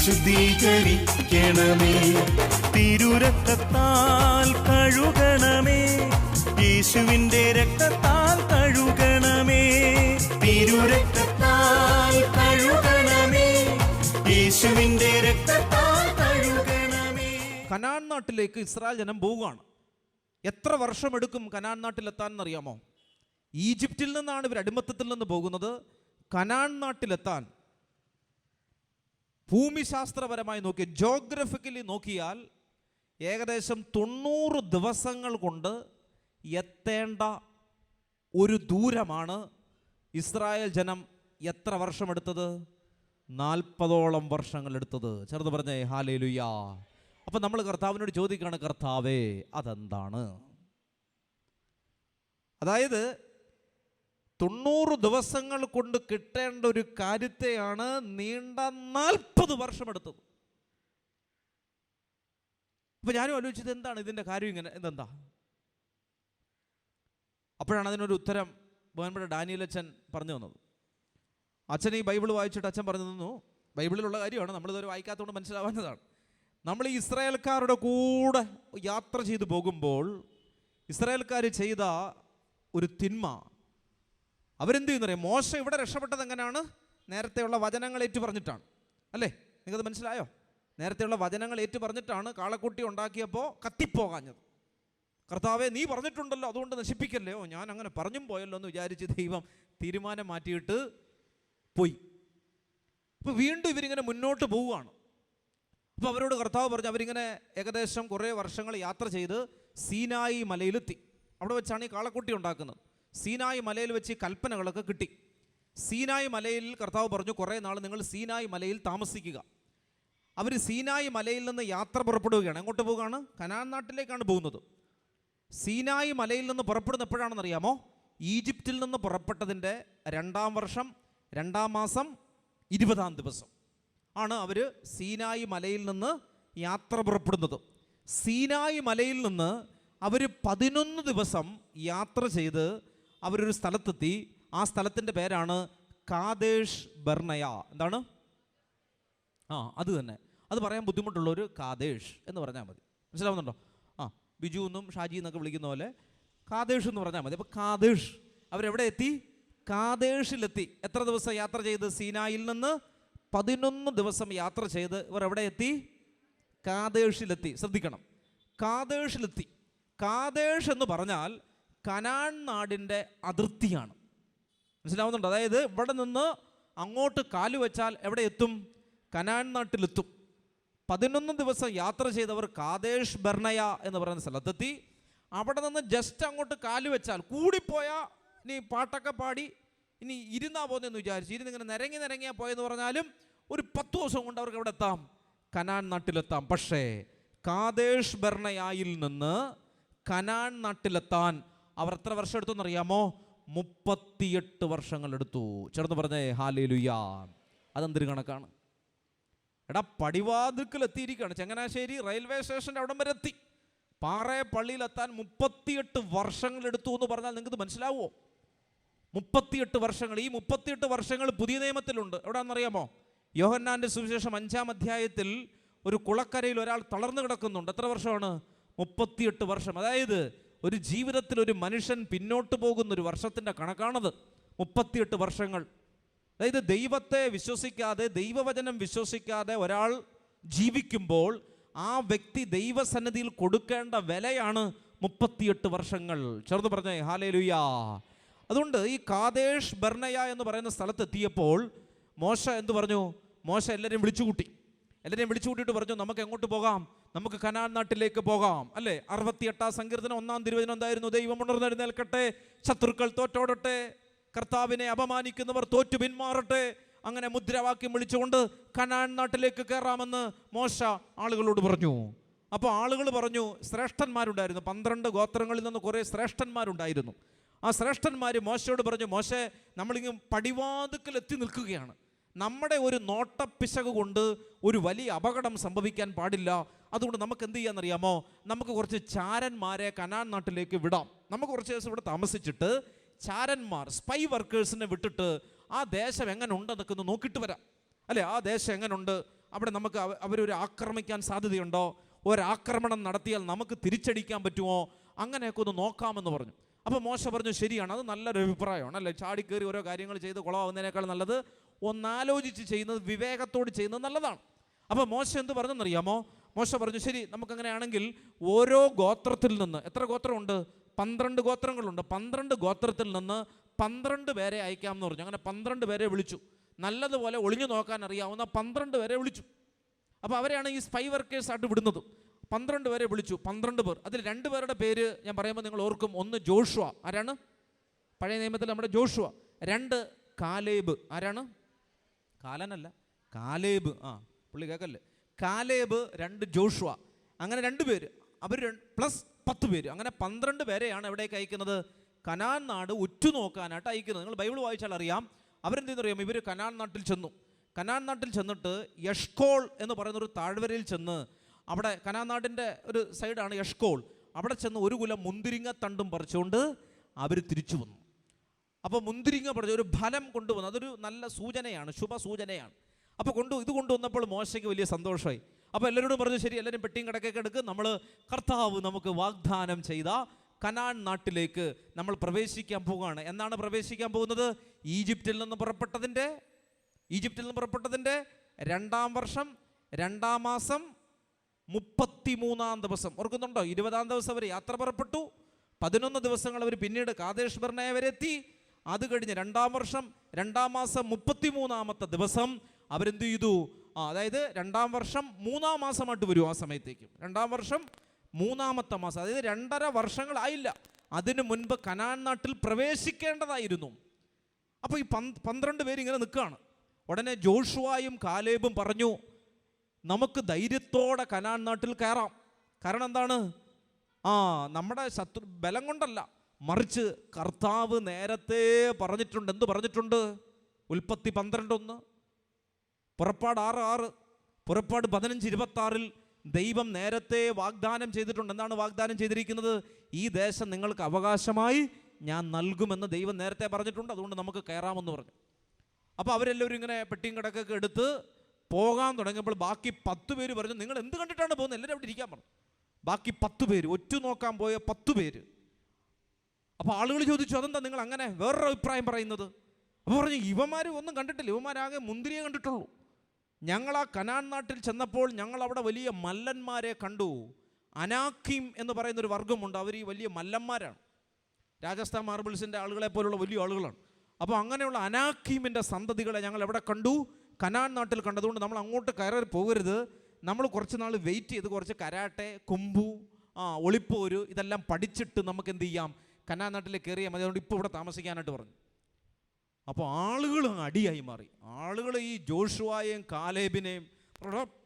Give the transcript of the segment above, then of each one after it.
വിശുദ്ധീകരിക്കണമേ തിരുരക്തത്താൽ കഴുകണമേ. യേശുവിന്റെ രക്തത്താൽ കഴുകണമേ. തിരുരക്തത്താൽ കഴുകണമേ. യേശുവിന്റെ രക്തത്താൽ കഴുകണമേ. കനാൻ നാട്ടിലേക്ക് ഇസ്രായേൽ ജനം പോവുകയാണ്. എത്ര വർഷമെടുക്കും കനാൻ നാട്ടിലെത്താൻ എന്നറിയാമോ ഈജിപ്തിൽ നിന്നാണ് ഇവർ അടിമത്തത്തിൽ നിന്ന് പോകുന്നത്. കനാൻ നാട്ടിലെത്താൻ ഭൂമിശാസ്ത്രപരമായി നോക്കി ജോഗ്രഫിക്കലി നോക്കിയാൽ ഏകദേശം തൊണ്ണൂറ് ദിവസങ്ങൾ കൊണ്ട് എത്തേണ്ട ഒരു ദൂരമാണ് ഇസ്രായേൽ ജനം എത്ര വർഷമെടുത്തത് നാൽപ്പതോളം വർഷങ്ങൾ എടുത്തത്. ചെറുത് പറഞ്ഞേ ഹാലേ ലുയ്യാ അപ്പം നമ്മൾ കർത്താവിനോട് ചോദിക്കുകയാണ് കർത്താവേ അതെന്താണ്? അതായത് തൊണ്ണൂറ് ദിവസങ്ങൾ കൊണ്ട് കിട്ടേണ്ട ഒരു കാര്യത്തെയാണ് നീണ്ട നാൽപ്പത് വർഷമെടുത്തത് അപ്പൊ ഞാനും ആലോചിച്ചത് എന്താണ് ഇതിന്റെ കാര്യം ഇങ്ങനെ ഇതെന്താ? അപ്പോഴാണ് അതിനൊരു ഉത്തരം ബഹുമാനപ്പെട്ട ഡാനിയൽ അച്ഛൻ പറഞ്ഞു തന്നത്. അച്ഛൻ ഈ ബൈബിൾ വായിച്ചിട്ട് അച്ഛൻ പറഞ്ഞു തന്നു ബൈബിളിലുള്ള കാര്യമാണ് നമ്മളിതൊരു വായിക്കാത്തതുകൊണ്ട് മനസ്സിലാവുന്നതാണ് നമ്മൾ ഈ ഇസ്രായേൽക്കാരുടെ കൂടെ യാത്ര ചെയ്തു പോകുമ്പോൾ ഇസ്രായേൽക്കാർ ചെയ്ത ഒരു തിന്മ അവരെന്ത് ചെയ്യുന്നറിയാം മോശം ഇവിടെ രക്ഷപ്പെട്ടത് എങ്ങനെയാണ്? നേരത്തെയുള്ള വചനങ്ങൾ ഏറ്റു പറഞ്ഞിട്ടാണ്. അല്ലേ? നിങ്ങൾക്കത് മനസ്സിലായോ? നേരത്തെയുള്ള വചനങ്ങൾ ഏറ്റു പറഞ്ഞിട്ടാണ് കാളക്കുട്ടി ഉണ്ടാക്കിയപ്പോൾ കത്തിപ്പോകാഞ്ഞത്. കർത്താവെ നീ പറഞ്ഞിട്ടുണ്ടല്ലോ അതുകൊണ്ട് നശിപ്പിക്കല്ലേ? ഓ ഞാൻ അങ്ങനെ പറഞ്ഞും പോയല്ലോ എന്ന് വിചാരിച്ച് ദൈവം തീരുമാനം മാറ്റിയിട്ട് പോയി. അപ്പോൾ വീണ്ടും ഇവരിങ്ങനെ മുന്നോട്ട് പോവുകയാണ്. അപ്പോൾ അവരോട് കർത്താവ് പറഞ്ഞു അവരിങ്ങനെ ഏകദേശം കുറേ വർഷങ്ങൾ യാത്ര ചെയ്ത് സീനായി മലയിലെത്തി. അവിടെ വെച്ചാണ് ഈ കാളക്കുട്ടി ഉണ്ടാക്കുന്നത്. സീനായി മലയിൽ വെച്ച് കൽപ്പനകളൊക്കെ കിട്ടി. സീനായി മലയിൽ കർത്താവ് പറഞ്ഞു കുറേ നാൾ നിങ്ങൾ സീനായി മലയിൽ താമസിക്കുക. അവർ സീനായി മലയിൽ നിന്ന് യാത്ര പുറപ്പെടുകയാണ്. എങ്ങോട്ട് പോവുകയാണ്? കനാൻ നാട്ടിലേക്കാണ് പോകുന്നത്. സീനായി മലയിൽ നിന്ന് പുറപ്പെടുന്ന എപ്പോഴാണെന്ന് അറിയാമോ ഈജിപ്തിൽ നിന്ന് പുറപ്പെട്ടതിന്റെ രണ്ടാം വർഷം രണ്ടാം മാസം ഇരുപതാം ദിവസം ആണ് അവർ സീനായി മലയിൽ നിന്ന് യാത്ര പുറപ്പെടുന്നത്. സീനായി മലയിൽ നിന്ന് അവർ പതിനൊന്ന് ദിവസം യാത്ര ചെയ്ത് അവരൊരു സ്ഥലത്തെത്തി. ആ സ്ഥലത്തിന്റെ പേരാണ് കാദേഷ് ബർണയ. എന്താണ്? ആ അത് തന്നെ. അത് പറയാൻ ബുദ്ധിമുട്ടുള്ള ഒരു കാതേഷ് എന്ന് പറഞ്ഞാൽ മതി. മനസ്സിലാവുന്നുണ്ടോ? ആ ബിജു എന്നും ഷാജി എന്നൊക്കെ വിളിക്കുന്ന പോലെ കാദേഷ് എന്ന് പറഞ്ഞാൽ മതി. അപ്പോൾ കാതേഷ് അവരെവിടെ എത്തി? കാതേഷിലെത്തി എത്ര ദിവസം യാത്ര ചെയ്ത്? സീനായിൽ നിന്ന് പതിനൊന്ന് ദിവസം യാത്ര ചെയ്ത് ഇവർ എവിടെ എത്തി? കാതേഷിലെത്തി ശ്രദ്ധിക്കണം. കാതേഷിലെത്തി കാതേഷ് എന്ന് പറഞ്ഞാൽ കനാൻ നാടിന്റെ അതിർത്തിയാണ്. മനസ്സിലാവുന്നുണ്ട്? അതായത് ഇവിടെ നിന്ന് അങ്ങോട്ട് കാലു വെച്ചാൽ എവിടെ എത്തും? കനാൻ നാട്ടിലെത്തും. പതിനൊന്ന് ദിവസം യാത്ര ചെയ്തവർ കാതേഷ് ബർണയ എന്ന് പറയുന്ന സ്ഥലത്തെത്തി അവിടെ നിന്ന് ജസ്റ്റ് അങ്ങോട്ട് കാലു വെച്ചാൽ കൂടിപ്പോയാൽ ഇനി പാട്ടൊക്കെ പാടി ഇനി ഇരുന്നാ പോകുന്നതെന്ന് വിചാരിച്ചു. ഇരുന്നിങ്ങനെ നിരങ്ങി നിരങ്ങിയാ പോയെന്ന് പറഞ്ഞാലും ഒരു പത്ത് ദിവസം കൊണ്ട് അവർക്ക് എവിടെ എത്താം? കനാൻ നാട്ടിലെത്താം. പക്ഷേ കാതേഷ് ബർണയായിൽ നിന്ന് കനാൻ നാട്ടിലെത്താൻ അവർ എത്ര വർഷം എടുത്തു അറിയാമോ മുപ്പത്തിയെട്ട് വർഷങ്ങൾ എടുത്തു. ചേർന്ന് പറഞ്ഞേ ഹാലേ ലുയാ അതെന്തൊരു കണക്കാണ്? എടാ പടിവാതിക്കൽ എത്തിയിരിക്കുകയാണ്. ചങ്ങനാശ്ശേരി റെയിൽവേ സ്റ്റേഷന്റെ അവിടം വരെ എത്തി. പാറയെ പള്ളിയിലെത്താൻ മുപ്പത്തിയെട്ട് വർഷങ്ങൾ എടുത്തു എന്ന് പറഞ്ഞാൽ നിങ്ങൾക്ക് മനസ്സിലാവുമോ? മുപ്പത്തിയെട്ട് വർഷങ്ങൾ. ഈ മുപ്പത്തിയെട്ട് വർഷങ്ങൾ പുതിയ നിയമത്തിലുണ്ട്. എവിടെയാണെന്നറിയാമോ യോഹന്നാന്റെ സുവിശേഷം അഞ്ചാം അധ്യായത്തിൽ ഒരു കുളക്കരയിൽ ഒരാൾ തളർന്നു കിടക്കുന്നുണ്ട്. എത്ര വർഷമാണ്? മുപ്പത്തിയെട്ട് വർഷം. അതായത് ഒരു ജീവിതത്തിൽ ഒരു മനുഷ്യൻ പിന്നോട്ട് പോകുന്ന ഒരു വർഷത്തിന്റെ കണക്കാണത്. മുപ്പത്തിയെട്ട് വർഷങ്ങൾ. അതായത് ദൈവത്തെ വിശ്വസിക്കാതെ ദൈവവചനം വിശ്വസിക്കാതെ ഒരാൾ ജീവിക്കുമ്പോൾ ആ വ്യക്തി ദൈവസന്നിധിയിൽ കൊടുക്കേണ്ട വിലയാണ് മുപ്പത്തിയെട്ട് വർഷങ്ങൾ. ചെറുത് പറഞ്ഞേ ഹാലേ ലുയാ അതുകൊണ്ട് ഈ കാതേഷ് ബർണയ എന്ന് പറയുന്ന സ്ഥലത്തെത്തിയപ്പോൾ മോശ എന്ത് പറഞ്ഞു? മോശ എല്ലാവരെയും വിളിച്ചുകൂട്ടി. എല്ലാവരെയും വിളിച്ചു കൂട്ടിയിട്ട് പറഞ്ഞു നമുക്ക് എങ്ങോട്ട് പോകാം? നമുക്ക് കനാൻ നാട്ടിലേക്ക് പോകാം. അല്ലേ? അറുപത്തിയെട്ടാം സങ്കീർത്തനം ഒന്നാം തിരുവചനം എന്തായിരുന്നു? ദൈവം ഉണർന്നെഴുന്നേൽക്കട്ടെ ശത്രുക്കൾ തോറ്റോടട്ടെ കർത്താവിനെ അപമാനിക്കുന്നവർ തോറ്റു പിന്മാറട്ടെ അങ്ങനെ മുദ്രാവാക്യം വിളിച്ചുകൊണ്ട് കനാൻ നാട്ടിലേക്ക് കയറാമെന്ന് മോശ ആളുകളോട് പറഞ്ഞു. അപ്പോൾ ആളുകൾ പറഞ്ഞു ശ്രേഷ്ഠന്മാരുണ്ടായിരുന്നു. പന്ത്രണ്ട് ഗോത്രങ്ങളിൽ നിന്ന് കുറേ ശ്രേഷ്ഠന്മാരുണ്ടായിരുന്നു. ആ ശ്രേഷ്ഠന്മാർ മോശയോട് പറഞ്ഞു മോശെ നമ്മളിങ്ങ് പടിവാതുക്കൽ എത്തി നിൽക്കുകയാണ്. നമ്മുടെ ഒരു നോട്ടപ്പിശക് കൊണ്ട് ഒരു വലിയ അപകടം സംഭവിക്കാൻ പാടില്ല. അതുകൊണ്ട് നമുക്ക് എന്ത് ചെയ്യാന്നറിയാമോ? നമുക്ക് കുറച്ച് ചാരന്മാരെ കനാൻ നാട്ടിലേക്ക് വിടാം. നമുക്ക് കുറച്ച് ദിവസം ഇവിടെ താമസിച്ചിട്ട് ചാരന്മാർ സ്പൈ വർക്കേഴ്സിനെ വിട്ടിട്ട് ആ ദേശം എങ്ങനെ ഉണ്ടെന്നൊക്കെ ഒന്ന് നോക്കിയിട്ട് വരാം. അല്ലേ? ആ ദേശം എങ്ങനെയുണ്ട് അവിടെ നമുക്ക് അവരൊരു ആക്രമിക്കാൻ സാധ്യതയുണ്ടോ? ഒരാക്രമണം നടത്തിയാൽ നമുക്ക് തിരിച്ചടിക്കാൻ പറ്റുമോ? അങ്ങനെയൊക്കെ ഒന്ന് നോക്കാമെന്ന് പറഞ്ഞു. അപ്പോൾ മോശ പറഞ്ഞു ശരിയാണ്. അത് നല്ലൊരു അഭിപ്രായമാണ് അല്ലേ? ചാടിക്കേറി ഓരോ കാര്യങ്ങൾ ചെയ്ത് കുളമാവുന്നതിനേക്കാൾ നല്ലത് ഒന്നാലോചിച്ച് ചെയ്യുന്നത് വിവേകത്തോട് ചെയ്യുന്നത് നല്ലതാണ്. അപ്പോൾ മോശം എന്ത് പറഞ്ഞെന്നറിയാമോ? മോശ പറഞ്ഞു ശരി നമുക്കങ്ങനെയാണെങ്കിൽ ഓരോ ഗോത്രത്തിൽ നിന്ന് എത്ര ഗോത്രമുണ്ട്? പന്ത്രണ്ട് ഗോത്രങ്ങളുണ്ട്. പന്ത്രണ്ട് ഗോത്രത്തിൽ നിന്ന് പന്ത്രണ്ട് പേരെ അയക്കാം എന്ന് പറഞ്ഞു. അങ്ങനെ പന്ത്രണ്ട് പേരെ വിളിച്ചു. നല്ലതുപോലെ ഒളിഞ്ഞു നോക്കാൻ അറിയാവുന്ന പന്ത്രണ്ട് പേരെ വിളിച്ചു. അപ്പോൾ അവരെയാണ് ഈ സ്പൈ വർക്കേഴ്സ് ആയിട്ട് വിടുന്നത്. പന്ത്രണ്ട് പേരെ വിളിച്ചു. പന്ത്രണ്ട് പേർ. അതിൽ രണ്ട് പേരുടെ പേര് ഞാൻ പറയുമ്പോൾ നിങ്ങൾ ഓർക്കും. ഒന്ന് ജോഷുവ. ആരാണ്? പഴയ നിയമത്തിൽ നമ്മുടെ ജോഷുവ. രണ്ട് കാലേബ്. ആരാണ്? കാലനല്ല കാലേബ്. ആ പുള്ളി കേൾക്കല്ലേ കാലേബ് രണ്ട് ജോഷുവ. അങ്ങനെ രണ്ട് പേര്. അവർ പ്ലസ് പത്ത് പേര്. അങ്ങനെ പന്ത്രണ്ട് പേരെയാണ് എവിടേക്ക് അയക്കുന്നത്? കനാൻ നാട് ഉറ്റുനോക്കാനായിട്ട് അയക്കുന്നത്. നിങ്ങൾ ബൈബിൾ വായിച്ചാൽ അറിയാം. അവരെന്തെന്ന് അറിയാം ഇവർ കനാൻ നാട്ടിൽ ചെന്നു. കനാൻ നാട്ടിൽ ചെന്നിട്ട് യഷ്കോൾ എന്ന് പറയുന്ന ഒരു താഴ്വരയിൽ ചെന്ന് അവിടെ കനാൻ നാടിന്റെ ഒരു സൈഡാണ് യഷ്കോൾ. അവിടെ ചെന്ന് ഒരു കുലം മുന്തിരിങ്ങ തണ്ടും പറിച്ചുകൊണ്ട് അവർ തിരിച്ചു വന്നു. അപ്പോൾ മുന്തിരിങ്ങ പറഞ്ഞു ഒരു ഫലം കൊണ്ടുവന്നു. അതൊരു നല്ല സൂചനയാണ് ശുഭ സൂചനയാണ് അപ്പോൾ കൊണ്ടു ഇത് കൊണ്ടുവന്നപ്പോൾ മോശയ്ക്ക് വലിയ സന്തോഷമായി. അപ്പോൾ എല്ലാവരോടും പറഞ്ഞു ശരി എല്ലാവരും പെട്ടിയും കിടക്കൊക്കെ എടുക്ക്. നമ്മൾ കർത്താവ് നമുക്ക് വാഗ്ദാനം ചെയ്ത കനാൻ നാട്ടിലേക്ക് നമ്മൾ പ്രവേശിക്കാൻ പോവുകയാണ്. എന്നാണ് പ്രവേശിക്കാൻ പോകുന്നത്? ഈജിപ്തിൽ നിന്ന് പുറപ്പെട്ടതിന്റെ ഈജിപ്തിൽ നിന്ന് പുറപ്പെട്ടതിന്റെ രണ്ടാം വർഷം രണ്ടാം മാസം മുപ്പത്തിമൂന്നാം ദിവസം. ഓർക്കുന്നുണ്ടോ? ഇരുപതാം ദിവസം അവർ യാത്ര പുറപ്പെട്ടു. പതിനൊന്ന് ദിവസങ്ങൾ അവർ പിന്നീട് കാതേഷ് ബർണയ വരെ എത്തി അത് കഴിഞ്ഞ് രണ്ടാം വർഷം രണ്ടാം മാസം മുപ്പത്തിമൂന്നാമത്തെ ദിവസം അവരെന്ത് ചെയ്തു? ആ അതായത് രണ്ടാം വർഷം മൂന്നാം മാസമായിട്ട് വരും ആ സമയത്തേക്ക്. രണ്ടാം വർഷം മൂന്നാമത്തെ മാസം അതായത് രണ്ടര വർഷങ്ങളായില്ല അതിനു മുൻപ് കനാൻ നാട്ടിൽ പ്രവേശിക്കേണ്ടതായിരുന്നു. അപ്പോൾ ഈ പന്ത് പന്ത്രണ്ട് പേര് ഇങ്ങനെ നിൽക്കുകയാണ്. ഉടനെ ജോഷുവായും കാലേബും പറഞ്ഞു നമുക്ക് ധൈര്യത്തോടെ കനാൻ നാട്ടിൽ കയറാം. കാരണം എന്താണ്? ആ നമ്മുടെ ശത്രു ബലം കൊണ്ടല്ല. മറിച്ച് കർത്താവ് നേരത്തെ പറഞ്ഞിട്ടുണ്ട്. എന്ത് പറഞ്ഞിട്ടുണ്ട്? ഉൽപ്പത്തി പന്ത്രണ്ടൊന്ന്. പുറപ്പാട് ആറ് ആറ്. പുറപ്പാട് പതിനഞ്ച് ഇരുപത്താറിൽ ദൈവം നേരത്തെ വാഗ്ദാനം ചെയ്തിട്ടുണ്ട്. എന്താണ് വാഗ്ദാനം ചെയ്തിരിക്കുന്നത്? ഈ ദേശം നിങ്ങൾക്ക് അവകാശമായി ഞാൻ നൽകുമെന്ന് ദൈവം നേരത്തെ പറഞ്ഞിട്ടുണ്ട്. അതുകൊണ്ട് നമുക്ക് കയറാമെന്ന് പറഞ്ഞു. അപ്പോൾ അവരെല്ലാവരും ഇങ്ങനെ പെട്ടിയും കിടക്കൊക്കെ എടുത്ത് പോകാൻ തുടങ്ങിയപ്പോൾ ബാക്കി പത്ത് പേര് പറഞ്ഞു നിങ്ങൾ എന്ത് കണ്ടിട്ടാണ് പോകുന്നത്? എല്ലാവരും അവിടെ ഇരിക്കാൻ പറഞ്ഞു. ബാക്കി പത്ത് പേര് ഒറ്റ നോക്കാൻ പോയ പത്ത് പേര്. അപ്പോൾ ആളുകൾ ചോദിച്ചു അതെന്താ നിങ്ങൾ അങ്ങനെ വേറൊരു അഭിപ്രായം പറയുന്നത്? അപ്പോൾ പറഞ്ഞു ഇവന്മാർ ഒന്നും കണ്ടിട്ടില്ല. ഇവന്മാരാകെ മുന്തിരിയെ കണ്ടിട്ടുള്ളൂ. ഞങ്ങൾ ആ കനാൻ നാട്ടിൽ ചെന്നപ്പോൾ ഞങ്ങൾ അവിടെ വലിയ മല്ലന്മാരെ കണ്ടു. അനാക്കിം എന്ന് പറയുന്നൊരു വർഗമുണ്ട് അവർ ഈ വലിയ മല്ലന്മാരാണ്. രാജസ്ഥാൻ മാർബിൾസിന്റെ ആളുകളെ പോലുള്ള വലിയ ആളുകളാണ്. അപ്പോൾ അങ്ങനെയുള്ള അനാക്കീമിന്റെ സന്തതികളെ ഞങ്ങൾ എവിടെ കണ്ടു? കനാൻ നാട്ടിൽ കണ്ടതുകൊണ്ട് നമ്മൾ അങ്ങോട്ട് കയറി പോകരുത്. നമ്മൾ കുറച്ച് നാൾ വെയിറ്റ് ചെയ്ത് കുറച്ച് കരാട്ടെ കുമ്പു ആ ഒളിപ്പോര് ഇതെല്ലാം പഠിച്ചിട്ട് നമുക്ക് എന്ത് ചെയ്യാം? കനാൻ നാട്ടിൽ കയറിയാൽ മതി അതുകൊണ്ട് ഇപ്പോൾ ഇവിടെ താമസിക്കാനായിട്ട് പറഞ്ഞു. അപ്പോൾ ആളുകൾ അടിയായി മാറി. ആളുകൾ ഈ ജോഷുവായെയും കാലേബിനെയും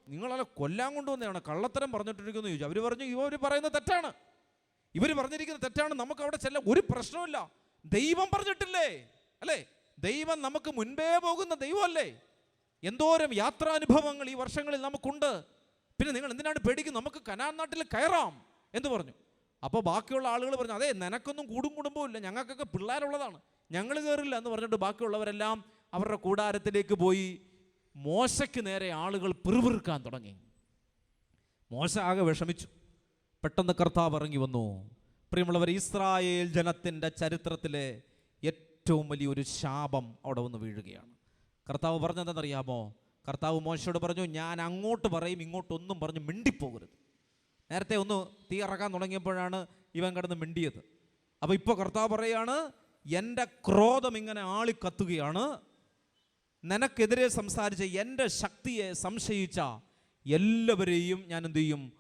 നിങ്ങളെ കൊല്ലാൻ കൊണ്ടുവന്നതാണ്. കള്ളത്തരം പറഞ്ഞിട്ടിരിക്കുന്നു ചോദിച്ചു. അവർ പറഞ്ഞു ഇവർ പറയുന്നത് തെറ്റാണ്. ഇവർ പറഞ്ഞിരിക്കുന്നത് തെറ്റാണ്. നമുക്ക് അവിടെ ചെല്ല ഒരു പ്രശ്നമില്ല ദൈവം പറഞ്ഞിട്ടില്ലേ? അല്ലേ? ദൈവം നമുക്ക് മുൻപേ പോകുന്ന ദൈവമല്ലേ? എന്തോരം യാത്രാനുഭവങ്ങൾ ഈ വർഷങ്ങളിൽ നമുക്കുണ്ട്. പിന്നെ നിങ്ങൾ എന്തിനാണ് പേടിക്കുന്നത്? നമുക്ക് കനാൻ നാട്ടിൽ കയറാം എന്ന് പറഞ്ഞു. അപ്പോൾ ബാക്കിയുള്ള ആളുകൾ പറഞ്ഞു അതെ നിനക്കൊന്നും കൂടും കുടുംബവും ഇല്ല. ഞങ്ങൾക്കൊക്കെ പിള്ളേരുള്ളതാണ്. ഞങ്ങൾ കയറില്ല എന്ന് പറഞ്ഞിട്ട് ബാക്കിയുള്ളവരെല്ലാം അവരുടെ കൂടാരത്തിലേക്ക് പോയി. മോശയ്ക്ക് നേരെ ആളുകൾ പിറുപിറുക്കാൻ തുടങ്ങി. മോശ ആകെ വിഷമിച്ചു. പെട്ടെന്ന് കർത്താവ് ഇറങ്ങി വന്നു. പ്രിയമുള്ളവർ ഇസ്രായേൽ ജനത്തിന്റെ ചരിത്രത്തിലെ ഏറ്റവും വലിയൊരു ശാപം അവിടെ വന്ന് വീഴുകയാണ്. കർത്താവ് പറഞ്ഞതെന്നറിയാമോ? കർത്താവ് മോശയോട് പറഞ്ഞു ഞാൻ അങ്ങോട്ട് പറയും ഇങ്ങോട്ടൊന്നും പറഞ്ഞ് മിണ്ടിപ്പോകരുത്. നേരത്തെ ഒന്ന് തീ ഇറക്കാൻ തുടങ്ങിയപ്പോഴാണ് ഇവൻ കിടന്ന് മിണ്ടിയത്. അപ്പോൾ ഇപ്പോൾ കർത്താവ് പറയാണ് എന്റെ ക്രോധം ഇങ്ങനെ ആളിക്കത്തുകയാണ്. നിനക്കെതിരെ സംസാരിച്ച എന്റെ ശക്തിയെ സംശയിച്ച എല്ലാവരെയും ഞാൻ എന്തു ചെയ്യും?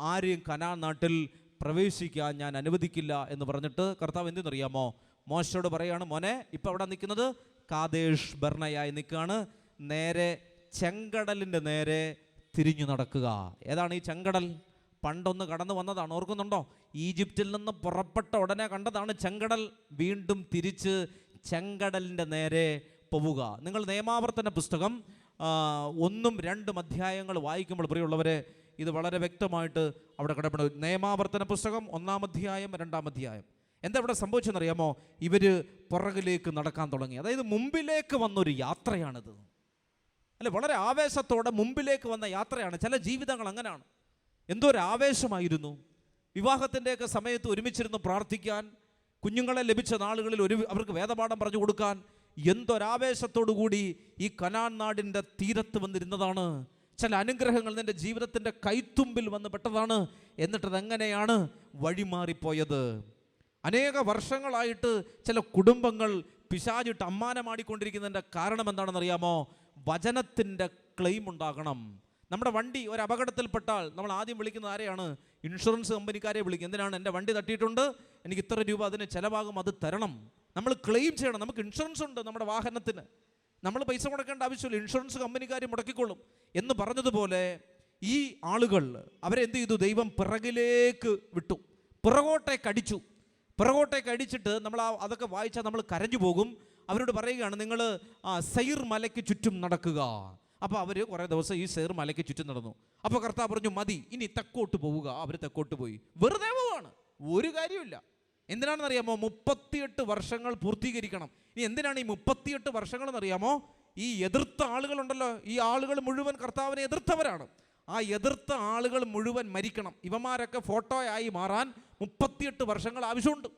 ആരെയും കനാ നാട്ടിൽ പ്രവേശിക്കാൻ ഞാൻ അനുവദിക്കില്ല എന്ന് പറഞ്ഞിട്ട് കർത്താവ് എന്തെന്നറിയാമോ? മോശയോട് പറയാണ് മോനെ ഇപ്പം അവിടെ നിൽക്കുന്നത്? കാതേഷ് ബർണയായി നിൽക്കുകയാണ്. നേരെ ചെങ്കടലിന്റെ നേരെ തിരിഞ്ഞു നടക്കുക. ഏതാണ് ഈ ചെങ്കടൽ? പണ്ടൊന്ന് കടന്നു വന്നതാണ്. ഓർക്കുന്നുണ്ടോ? ഈജിപ്തിൽ നിന്ന് പുറപ്പെട്ട ഉടനെ കണ്ടതാണ് ചെങ്കടൽ വീണ്ടും തിരിച്ച് ചെങ്കടലിന്റെ നേരെ പോവുക. നിങ്ങൾ നിയമാവർത്തന പുസ്തകം ഒന്നും രണ്ടും അധ്യായങ്ങൾ വായിക്കുമ്പോൾ പ്രിയമുള്ളവരെ ഇത് വളരെ വ്യക്തമായിട്ട് അവിടെ കിടപ്പെടും നിയമാവർത്തന പുസ്തകം ഒന്നാം അധ്യായം രണ്ടാം അധ്യായം. എന്താ ഇവിടെ സംഭവിച്ചെന്നറിയാമോ? ഇവർ പുറകിലേക്ക് നടക്കാൻ തുടങ്ങി. അതായത് മുമ്പിലേക്ക് വന്നൊരു യാത്രയാണിത്. അല്ലെ? വളരെ ആവേശത്തോടെ മുമ്പിലേക്ക് വന്ന യാത്രയാണ്. ചില ജീവിതങ്ങൾ അങ്ങനെയാണ്. എന്തോ ഒരു ആവേശമായിരുന്നു വിവാഹത്തിന്റെയൊക്കെ സമയത്ത് ഒരുമിച്ചിരുന്ന് പ്രാർത്ഥിക്കാൻ കുഞ്ഞുങ്ങളെ ലഭിച്ച നാളുകളിൽ ഒരു അവർക്ക് വേദപാഠം പറഞ്ഞു കൊടുക്കാൻ എന്തൊരാവേശത്തോടു കൂടി ഈ കനാൻ നാടിന്റെ തീരത്ത് വന്നിരുന്നതാണ്. ചില അനുഗ്രഹങ്ങൾ നിന്റെ ജീവിതത്തിന്റെ കൈത്തുമ്പിൽ വന്ന് പെട്ടതാണ്. എന്നിട്ടത് എങ്ങനെയാണ് വഴിമാറിപ്പോയത്? അനേക വർഷങ്ങളായിട്ട് ചില കുടുംബങ്ങൾ പിശാചിട്ട് അമ്മാനമാടിക്കൊണ്ടിരിക്കുന്നതിന്റെ കാരണം എന്താണെന്നറിയാമോ വചനത്തിന്റെ ക്ലെയിം ഉണ്ടാകണം. നമ്മുടെ വണ്ടി ഒരു അപകടത്തിൽപ്പെട്ടാൽ നമ്മൾ ആദ്യം വിളിക്കുന്നത് ആരെയാണ്? ഇൻഷുറൻസ് കമ്പനിക്കാരെ വിളിക്കും എന്തിനാണ് എന്റെ വണ്ടി തട്ടിയിട്ടുണ്ട്? എനിക്ക് ഇത്ര രൂപ അതിന് ചിലവാകും അത് തരണം. നമ്മൾ ക്ലെയിം ചെയ്യണം. നമുക്ക് ഇൻഷുറൻസ് ഉണ്ട് നമ്മുടെ വാഹനത്തിന്. നമ്മൾ പൈസ മുടക്കേണ്ട ആവശ്യമില്ല. ഇൻഷുറൻസ് കമ്പനിക്കാർ മുടക്കിക്കൊള്ളും എന്ന് പറഞ്ഞതുപോലെ ഈ ആളുകൾ അവരെന്ത് ചെയ്തു? ദൈവം പിറകിലേക്ക് വിട്ടു. പിറകോട്ടേക്ക് അടിച്ചു. പിറകോട്ടേക്ക് കടിച്ചിട്ട് നമ്മൾ ആ അതൊക്കെ വായിച്ചാൽ നമ്മൾ കരഞ്ഞു പോകും. അവരോട് പറയുകയാണ് നിങ്ങൾ സൈർ മലയ്ക്ക് ചുറ്റും നടക്കുക. അപ്പോൾ അവർ കുറേ ദിവസം ഈ സേർ മലയ്ക്ക് ചുറ്റും നടന്നു. അപ്പോൾ കർത്താവ് പറഞ്ഞു മതി ഇനി തെക്കോട്ട് പോവുക. അവർ തെക്കോട്ട് പോയി. വെറുതെ പോവാണ്. ഒരു കാര്യമില്ല എന്തിനാണെന്നറിയാമോ? മുപ്പത്തിയെട്ട് വർഷങ്ങൾ പൂർത്തീകരിക്കണം. ഇനി എന്തിനാണ് ഈ മുപ്പത്തിയെട്ട് വർഷങ്ങൾ എന്നറിയാമോ ഈ എതിർത്ത ആളുകളുണ്ടല്ലോ. ഈ ആളുകൾ മുഴുവൻ കർത്താവിനെ എതിർത്തവരാണ്. ആ എതിർത്ത ആളുകൾ മുഴുവൻ മരിക്കണം. ഇവന്മാരൊക്കെ ഫോട്ടോയായി മാറാൻ മുപ്പത്തിയെട്ട് വർഷങ്ങൾ ആവശ്യമുണ്ട്.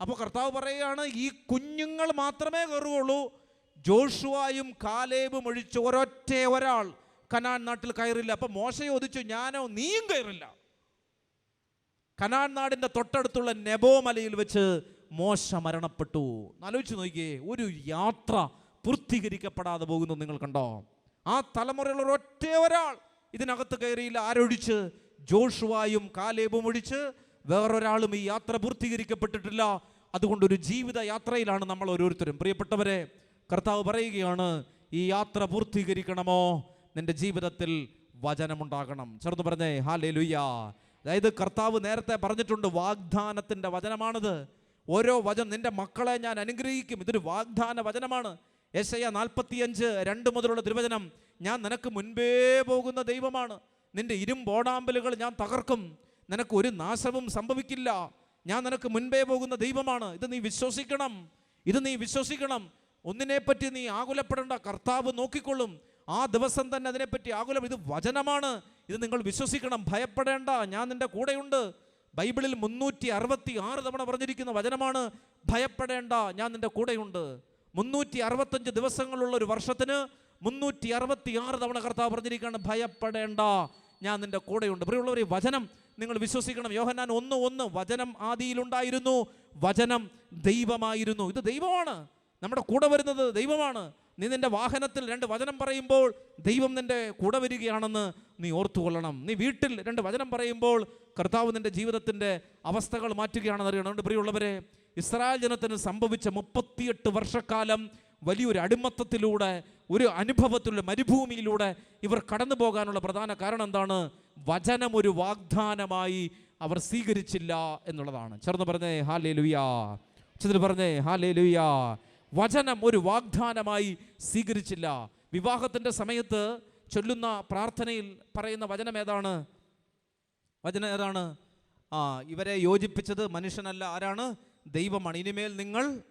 അപ്പോൾ കർത്താവ് പറയുകയാണ് ഈ കുഞ്ഞുങ്ങൾ മാത്രമേ കയറുകയുള്ളൂ. ജോഷുവായും കാലേബും ഒഴിച്ച് ഒരൊറ്റ ഒരാൾ കനാൻ നാട്ടിൽ കയറില്ല. അപ്പം മോശ ചോദിച്ചു ഞാനോ? നീയും കയറില്ല? കനാൻ നാടിന്റെ തൊട്ടടുത്തുള്ള നെബോ മലയിൽ വെച്ച് മോശ മരണപ്പെട്ടു. ആലോചിച്ച് നോക്കിയേ ഒരു യാത്ര പൂർത്തീകരിക്കപ്പെടാതെ പോകുന്നു നിങ്ങൾ കണ്ടോ? ആ തലമുറയിലുള്ള ഒരൊറ്റ ഒരാൾ ഇതിനകത്ത് കയറിയില്ല. ആരൊഴിച്ച്? ജോഷുവായും കാലേബും ഒഴിച്ച് വേറൊരാളും ഈ യാത്ര പൂർത്തീകരിക്കപ്പെട്ടിട്ടില്ല. അതുകൊണ്ട് ഒരു ജീവിത യാത്രയിലാണ് നമ്മൾ ഓരോരുത്തരും. പ്രിയപ്പെട്ടവരെ കർത്താവ് പറയുകയാണ് ഈ യാത്ര പൂർത്തീകരിക്കണമോ? നിന്റെ ജീവിതത്തിൽ വചനമുണ്ടാകണം. ചെറുത് പറഞ്ഞേ ഹാലേ ലുയ്യ അതായത് കർത്താവ് നേരത്തെ പറഞ്ഞിട്ടുണ്ട് വാഗ്ദാനത്തിന്റെ വചനമാണിത്. ഓരോ വചനം നിന്റെ മക്കളെ ഞാൻ അനുഗ്രഹിക്കും. ഇതൊരു വാഗ്ദാന വചനമാണ്. യെശയ്യ നാൽപ്പത്തിയഞ്ച് രണ്ട് മുതലുള്ള തിരുവചനം ഞാൻ നിനക്ക് മുൻപേ പോകുന്ന ദൈവമാണ്. നിന്റെ ഇരുമ്പോടാമ്പലുകൾ ഞാൻ തകർക്കും. നിനക്ക് ഒരു നാശവും സംഭവിക്കില്ല. ഞാൻ നിനക്ക് മുൻപേ പോകുന്ന ദൈവമാണ്. ഇത് നീ വിശ്വസിക്കണം. ഇത് നീ വിശ്വസിക്കണം. ഒന്നിനെപ്പറ്റി നീ ആകുലപ്പെടേണ്ട കർത്താവ് നോക്കിക്കൊള്ളും. ആ ദിവസം തന്നെ അതിനെപ്പറ്റി ആകുലം. ഇത് വചനമാണ്. ഇത് നിങ്ങൾ വിശ്വസിക്കണം. ഭയപ്പെടേണ്ട. ഞാൻ നിന്റെ കൂടെയുണ്ട്. ബൈബിളിൽ മുന്നൂറ്റി അറുപത്തി ആറ് തവണ പറഞ്ഞിരിക്കുന്ന വചനമാണ് ഭയപ്പെടേണ്ട ഞാൻ നിന്റെ കൂടെയുണ്ട്. മുന്നൂറ്റി അറുപത്തഞ്ച് ദിവസങ്ങളുള്ള ഒരു വർഷത്തിന് മുന്നൂറ്റി അറുപത്തി ആറ് തവണ കർത്താവ് പറഞ്ഞിരിക്കുകയാണ് ഭയപ്പെടേണ്ട ഞാൻ നിന്റെ കൂടെയുണ്ട്. പ്രിയമുള്ളവർ ഈ വചനം നിങ്ങൾ വിശ്വസിക്കണം. യോഹന്നാൻ ഒന്ന് ഒന്ന് വചനം ആദിയിലുണ്ടായിരുന്നു. വചനം ദൈവമായിരുന്നു. ഇത് ദൈവമാണ്. നമ്മുടെ കൂടെ വരുന്നത് ദൈവമാണ്. നീ നിന്റെ വാഹനത്തിൽ രണ്ട് വചനം പറയുമ്പോൾ ദൈവം നിന്റെ കൂടെ വരികയാണെന്ന് നീ ഓർത്തുകൊള്ളണം. നീ വീട്ടിൽ രണ്ട് വചനം പറയുമ്പോൾ കർത്താവ് നിന്റെ ജീവിതത്തിന്റെ അവസ്ഥകൾ മാറ്റുകയാണെന്ന് അറിയണം. അതുകൊണ്ട് പ്രിയമുള്ളവരെ ഇസ്രായേൽ ജനത്തിന് സംഭവിച്ച മുപ്പത്തിയെട്ട് വർഷക്കാലം വലിയൊരു അടിമത്തത്തിലൂടെ ഒരു അനുഭവത്തിലൂടെ മരുഭൂമിയിലൂടെ ഇവർ കടന്നു പോകാനുള്ള പ്രധാന കാരണം എന്താണ്? വചനം ഒരു വാഗ്ദാനമായി അവർ സ്വീകരിച്ചില്ല എന്നുള്ളതാണ്. ചേർന്ന് പറഞ്ഞേ ഹാലേ ലുയാ ചെന്നിട്ട് പറഞ്ഞേ ഹാലേ ലുയാ വചനം ഒരു വാഗ്ദാനമായി സ്വീകരിച്ചില്ല. വിവാഹത്തിന്റെ സമയത്ത് ചൊല്ലുന്ന പ്രാർത്ഥനയിൽ പറയുന്ന വചനം ഏതാണ്? വചനം ഏതാണ്? ആ ഇവരെ യോജിപ്പിച്ചത് മനുഷ്യനല്ല. ആരാണ്? ദൈവമാണ്. ഇനിമേൽ നിങ്ങൾ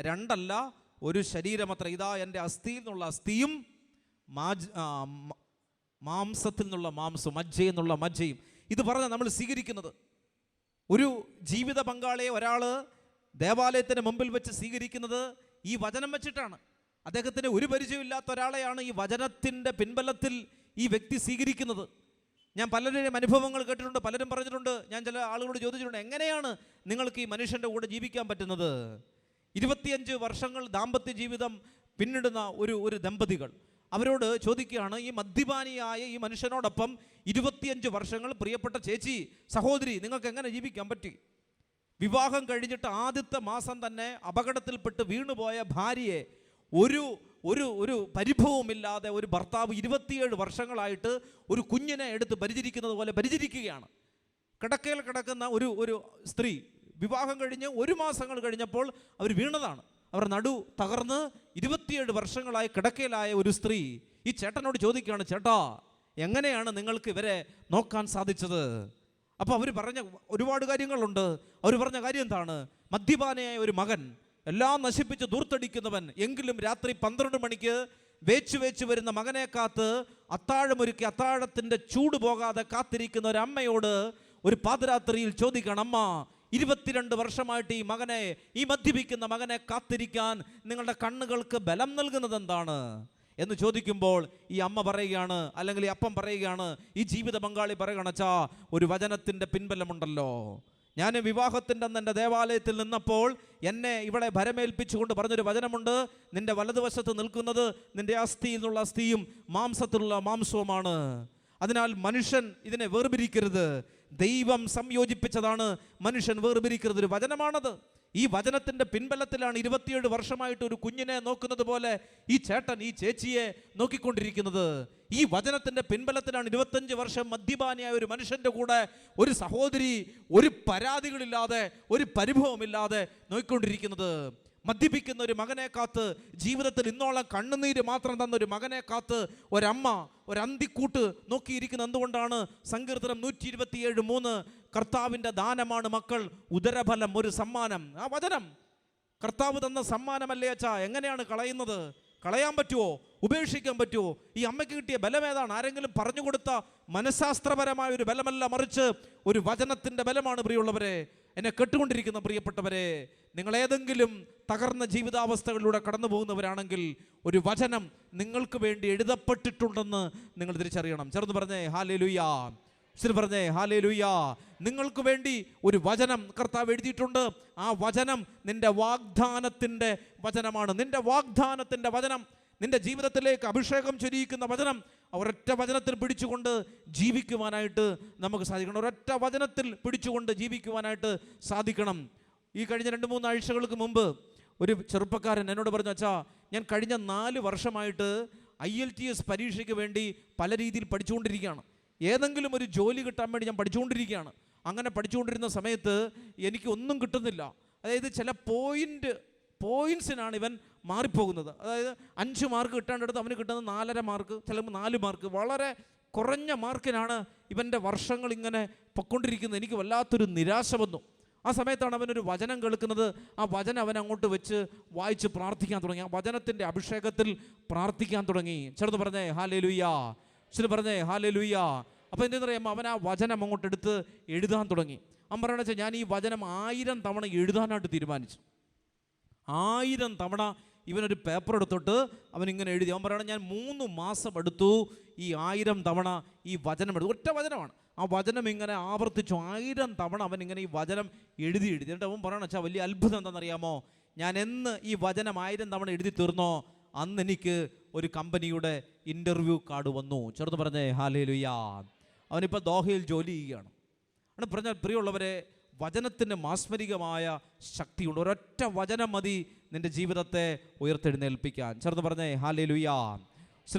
രണ്ടല്ല ഒരു ശരീരമത്ര. ഇതാ എന്റെ അസ്ഥിയിൽ നിന്നുള്ള അസ്ഥിയും മാജ് മാംസത്തിൽ നിന്നുള്ള മാംസവും മജ്ജയിൽ നിന്നുള്ള മജ്ജയും. ഇത് പറഞ്ഞ നമ്മൾ സ്വീകരിക്കുന്നത്. ഒരു ജീവിത പങ്കാളിയെ ഒരാൾ ദേവാലയത്തിന് മുമ്പിൽ വെച്ച് സ്വീകരിക്കുന്നത് ഈ വചനം വെച്ചിട്ടാണ്. അദ്ദേഹത്തിന് ഒരു പരിചയമില്ലാത്ത ഒരാളെയാണ് ഈ വചനത്തിന്റെ പിൻബലത്തിൽ ഈ വ്യക്തി സ്വീകരിക്കുന്നത്. ഞാൻ പലരുടെയും അനുഭവങ്ങൾ കേട്ടിട്ടുണ്ട് പലരും പറഞ്ഞിട്ടുണ്ട് ഞാൻ ചില ആളുകളോട് ചോദിച്ചിട്ടുണ്ട് എങ്ങനെയാണ് നിങ്ങൾക്ക് ഈ മനുഷ്യന്റെ കൂടെ ജീവിക്കാൻ പറ്റുന്നത്? ഇരുപത്തിയഞ്ച് വർഷങ്ങൾ ദാമ്പത്യ ജീവിതം പിന്നിടുന്ന ഒരു ഒരു ദമ്പതികൾ. അവരോട് ചോദിക്കുകയാണ് ഈ മദ്യപാനിയായ ഈ മനുഷ്യനോടൊപ്പം ഇരുപത്തിയഞ്ച് വർഷങ്ങൾ പ്രിയപ്പെട്ട ചേച്ചി സഹോദരി നിങ്ങൾക്ക് എങ്ങനെ ജീവിക്കാൻ പറ്റി? വിവാഹം കഴിഞ്ഞിട്ട് ആദ്യത്തെ മാസം തന്നെ അപകടത്തിൽപ്പെട്ട് വീണുപോയ ഭാര്യയെ ഒരു ഒരു ഒരു പരിഭവമില്ലാതെ ഒരു ഭർത്താവ് ഇരുപത്തിയേഴ് വർഷങ്ങളായിട്ട് ഒരു കുഞ്ഞിനെ എടുത്ത് പരിചരിക്കുന്നത് പോലെ പരിചരിക്കുകയാണ്. കിടക്കയിൽ കിടക്കുന്ന ഒരു ഒരു സ്ത്രീ വിവാഹം കഴിഞ്ഞ് ഒരു മാസങ്ങൾ കഴിഞ്ഞപ്പോൾ അവർ വീണതാണ്. അവർ നടു തകർന്ന് ഇരുപത്തിയേഴ് വർഷങ്ങളായി കിടക്കയിലായ ഒരു സ്ത്രീ ഈ ചേട്ടനോട് ചോദിക്കുകയാണ് ചേട്ടാ എങ്ങനെയാണ് നിങ്ങൾക്ക് ഇവരെ നോക്കാൻ സാധിച്ചത്? അപ്പോൾ അവർ പറഞ്ഞ ഒരുപാട് കാര്യങ്ങളുണ്ട്. അവർ പറഞ്ഞ കാര്യം എന്താണ്? മദ്യപാനയായ ഒരു മകൻ എല്ലാം നശിപ്പിച്ച് ദൂർത്തടിക്കുന്നവൻ എങ്കിലും രാത്രി പന്ത്രണ്ട് മണിക്ക് വേച്ചു വേച്ചു വരുന്ന മകനെ കാത്ത് അത്താഴമൊരുക്കി അത്താഴത്തിന്റെ ചൂട് പോകാതെ കാത്തിരിക്കുന്ന ഒരു അമ്മയോട് ഒരു പാതിരാത്രിയിൽ ചോദിക്കണം അമ്മ ഇരുപത്തിരണ്ട് വർഷമായിട്ട് ഈ മകനെ ഈ മദ്യപിക്കുന്ന മകനെ കാത്തിരിക്കാൻ നിങ്ങളുടെ കണ്ണുകൾക്ക് ബലം നൽകുന്നത് എന്താണ്? എന്ന് ചോദിക്കുമ്പോൾ ഈ അമ്മ പറയുകയാണ് അല്ലെങ്കിൽ ഈ അപ്പം പറയുകയാണ് ഈ ജീവിത പങ്കാളി പറയണച്ചാ ഒരു വചനത്തിന്റെ പിൻബലമുണ്ടല്ലോ. ഞാൻ വിവാഹത്തിന്റെ അന്ന് എന്റെ ദേവാലയത്തിൽ നിന്നപ്പോൾ എന്നെ ഇവിടെ ഭരമേൽപ്പിച്ചുകൊണ്ട് പറഞ്ഞൊരു വചനമുണ്ട്. നിന്റെ വലതുവശത്ത് നിൽക്കുന്നത് നിന്റെ അസ്ഥിയിൽ നിന്നുള്ള അസ്ഥിയും മാംസത്തിലുള്ള മാംസവുമാണ്. അതിനാൽ മനുഷ്യൻ ഇതിനെ വേർപിരിക്കരുത്. ദൈവം സംയോജിപ്പിച്ചതാണ് മനുഷ്യൻ വേർപിരിക്കരുത്. ഒരു വചനമാണത്. ഈ വചനത്തിന്റെ പിൻബലത്തിലാണ് ഇരുപത്തിയേഴ് വർഷമായിട്ട് ഒരു കുഞ്ഞിനെ നോക്കുന്നത് പോലെ ഈ ചേട്ടൻ ഈ ചേച്ചിയെ നോക്കിക്കൊണ്ടിരിക്കുന്നത്. ഈ വചനത്തിന്റെ പിൻബലത്തിലാണ് ഇരുപത്തഞ്ച് വർഷം മദ്യപാനിയായ ഒരു മനുഷ്യന്റെ കൂടെ ഒരു സഹോദരി ഒരു പരാതികളില്ലാതെ ഒരു പരിഭവമില്ലാതെ നോക്കിക്കൊണ്ടിരിക്കുന്നത്. മദ്യപിക്കുന്ന ഒരു മകനെ കാത്ത് ജീവിതത്തിൽ ഇന്നോളം കണ്ണുനീര് മാത്രം തന്ന ഒരു മകനെ കാത്ത് ഒരമ്മ ഒരന്തിക്കൂട്ട് നോക്കിയിരിക്കുന്ന എന്തുകൊണ്ടാണ്? സങ്കീർത്തനം നൂറ്റി ഇരുപത്തിയേഴ് മൂന്ന് കർത്താവിന്റെ ദാനമാണ് മക്കൾ ഉദരഫലം ഒരു സമ്മാനം. ആ വചനം. കർത്താവ് തന്ന സമ്മാനമല്ലേ അച്ഛാ? എങ്ങനെയാണ് കളയുന്നത്? കളയാൻ പറ്റുമോ ഉപേക്ഷിക്കാൻ പറ്റുമോ ഈ അമ്മയ്ക്ക് കിട്ടിയ ബലം ഏതാണ്? ആരെങ്കിലും പറഞ്ഞു കൊടുത്ത മനഃശാസ്ത്രപരമായ ഒരു ബലമല്ല മറിച്ച് ഒരു വചനത്തിന്റെ ബലമാണ് പ്രിയമുള്ളവരെ. എന്നെ കെട്ടുകൊണ്ടിരിക്കുന്ന പ്രിയപ്പെട്ടവരെ നിങ്ങൾ ഏതെങ്കിലും തകർന്ന ജീവിതാവസ്ഥകളിലൂടെ കടന്നു പോകുന്നവരാണെങ്കിൽ ഒരു വചനം നിങ്ങൾക്ക് വേണ്ടി എഴുതപ്പെട്ടിട്ടുണ്ടെന്ന് നിങ്ങൾ തിരിച്ചറിയണം. ചേർന്ന് പറഞ്ഞേ ഹാലേ ലുയ്യാ ശരി പറഞ്ഞേ ഹാലേ ലുയ്യാ നിങ്ങൾക്ക് വേണ്ടി ഒരു വചനം കർത്താവ് എഴുതിയിട്ടുണ്ട്. ആ വചനം നിന്റെ വാഗ്ദാനത്തിന്റെ വചനമാണ്. നിന്റെ വാഗ്ദാനത്തിന്റെ വചനം നിന്റെ ജീവിതത്തിലേക്ക് അഭിഷേകം ചൊരിയിക്കുന്ന വചനം ഒരൊറ്റ വചനത്തിൽ പിടിച്ചുകൊണ്ട് ജീവിക്കുവാനായിട്ട് നമുക്ക് സാധിക്കണം. ഒരൊറ്റ വചനത്തിൽ പിടിച്ചുകൊണ്ട് ജീവിക്കുവാനായിട്ട് സാധിക്കണം. ഈ കഴിഞ്ഞ രണ്ട് മൂന്ന് ആഴ്ചകൾക്ക് മുമ്പ് ഒരു ചെറുപ്പക്കാരൻ എന്നോട് പറഞ്ഞു അച്ഛാ ഞാൻ കഴിഞ്ഞ നാല് വർഷമായിട്ട് ഐ എൽ ടി എസ് പരീക്ഷയ്ക്ക് വേണ്ടി പല രീതിയിൽ പഠിച്ചുകൊണ്ടിരിക്കുകയാണ്. ഏതെങ്കിലും ഒരു ജോലി കിട്ടാൻ വേണ്ടി ഞാൻ പഠിച്ചുകൊണ്ടിരിക്കുകയാണ്. അങ്ങനെ പഠിച്ചുകൊണ്ടിരുന്ന സമയത്ത് എനിക്ക് ഒന്നും കിട്ടുന്നില്ല. അതായത് ചില പോയിന്റ് പോയിന്റ്സിനാണ് ഇവൻ മാറിപ്പോകുന്നത്. അതായത് അഞ്ച് മാർക്ക് കിട്ടേണ്ടടുത്ത് അവന് കിട്ടുന്നത് നാലര മാർക്ക് ചിലപ്പോൾ നാല് മാർക്ക്. വളരെ കുറഞ്ഞ മാർക്കിനാണ് ഇവന്റെ വർഷങ്ങൾ ഇങ്ങനെ പൊക്കൊണ്ടിരിക്കുന്നത്. എനിക്ക് വല്ലാത്തൊരു നിരാശ വന്നു. ആ സമയത്താണ് അവനൊരു വചനം കേൾക്കുന്നത്. ആ വചനം അവൻ അങ്ങോട്ട് വെച്ച് വായിച്ച് പ്രാർത്ഥിക്കാൻ തുടങ്ങി. ആ വചനത്തിന്റെ അഭിഷേകത്തിൽ പ്രാർത്ഥിക്കാൻ തുടങ്ങി. ചെറുത് പറഞ്ഞേ ഹാലേ ലുയ്യാ ചെറു പറഞ്ഞേ ഹാലേ ലുയ്യാ അപ്പോൾ എന്തെന്ന് പറയുമ്പോൾ അവൻ ആ വചനം അങ്ങോട്ട് എടുത്ത് എഴുതാൻ തുടങ്ങി. അവൻ പറയണ വെച്ചാൽ ഞാൻ ഈ വചനം ആയിരം തവണ എഴുതാനായിട്ട് തീരുമാനിച്ചു. ആയിരം തവണ ഇവനൊരു പേപ്പർ എടുത്തിട്ട് അവൻ ഇങ്ങനെ എഴുതി. അവൻ പറയണം ഞാൻ മൂന്ന് മാസം എടുത്തു ഈ ആയിരം തവണ ഈ വചനം എടുത്തു. ഒറ്റ വചനമാണ്. ആ വചനം ഇങ്ങനെ ആവർത്തിച്ചു. ആയിരം തവണ അവൻ ഇങ്ങനെ ഈ വചനം എഴുതി എഴുതി. എന്നിട്ട് അവൻ പറയണം വെച്ചാൽ വലിയ അത്ഭുതം എന്താണെന്നറിയാമോ? ഞാൻ എന്ന് ഈ വചനം ആയിരം തവണ എഴുതി തീർന്നോ? അന്ന് എനിക്ക് ഒരു കമ്പനിയുടെ ഇന്റർവ്യൂ കാർഡ് വന്നു. ചെറുത് പറഞ്ഞേ ഹാലേ ലുയാ അവനിപ്പോൾ ദോഹയിൽ ജോലി ചെയ്യുകയാണ്. ആണ് പറഞ്ഞാൽ പ്രിയമുള്ളവരെ വചനത്തിന് മാസ്മരികമായ ശക്തിയുണ്ട്. ഒരൊറ്റ വചനം മതി നിന്റെ ജീവിതത്തെ ഉയർത്തെഴുന്നേൽപ്പിക്കാൻ. ചേർന്ന് പറഞ്ഞേ ഹാലേ ലുയാ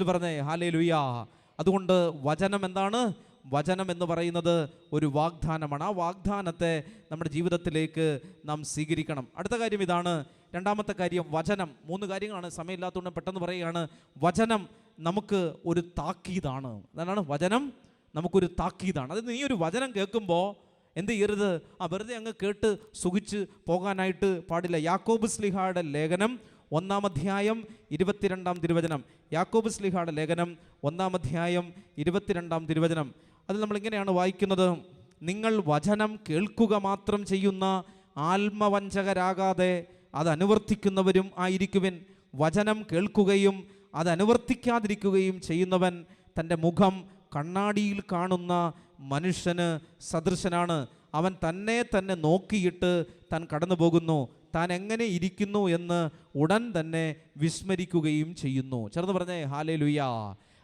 പറഞ്ഞേ ഹാലേ ലുയാ അതുകൊണ്ട് വചനം എന്താണ്? വചനം എന്ന് പറയുന്നത് ഒരു വാഗ്ദാനമാണ്. ആ വാഗ്ദാനത്തെ നമ്മുടെ ജീവിതത്തിലേക്ക് നാം സ്വീകരിക്കണം. അടുത്ത കാര്യം ഇതാണ്. രണ്ടാമത്തെ കാര്യം വചനം. മൂന്ന് കാര്യങ്ങളാണ് സമയമില്ലാത്തതുകൊണ്ട് പെട്ടെന്ന് പറയുകയാണ്. വചനം നമുക്ക് ഒരു താക്കീതാണ്. അതാണ് വചനം നമുക്കൊരു താക്കീതാണ്. അത് നീ ഒരു വചനം കേൾക്കുമ്പോൾ എന്ത് ചെയ്യരുത്? ആ വെറുതെ അങ്ങ് കേട്ട് സുഖിച്ച് പോകാനായിട്ട് പാടില്ല. യാക്കോബ് സ്ലിഹായുടെ ലേഖനം ഒന്നാം അധ്യായം ഇരുപത്തിരണ്ടാം തിരുവചനം. യാക്കോബ് സ്ലിഹായുടെ ലേഖനം ഒന്നാം അധ്യായം ഇരുപത്തിരണ്ടാം തിരുവചനം. അതിൽ നമ്മൾ ഇങ്ങനെയാണ് വായിക്കുന്നത്. നിങ്ങൾ വചനം കേൾക്കുക മാത്രം ചെയ്യുന്ന ആത്മവഞ്ചകരാകാതെ അത് അനുവർത്തിക്കുന്നവരും ആയിരിക്കുവിൻ. വചനം കേൾക്കുകയും അത് അനുവർത്തിക്കാതിരിക്കുകയും ചെയ്യുന്നവൻ തന്റെ മുഖം കണ്ണാടിയിൽ കാണുന്ന മനുഷ്യന് സദൃശനാണ്. അവൻ തന്നെ തന്നെ നോക്കിയിട്ട് താൻ കടന്നു പോകുന്നു താൻ എങ്ങനെ ഇരിക്കുന്നു എന്ന് ഉടൻ തന്നെ വിസ്മരിക്കുകയും ചെയ്യുന്നു. ചെറുത് പറഞ്ഞേ ഹാലേ ലുയ്യ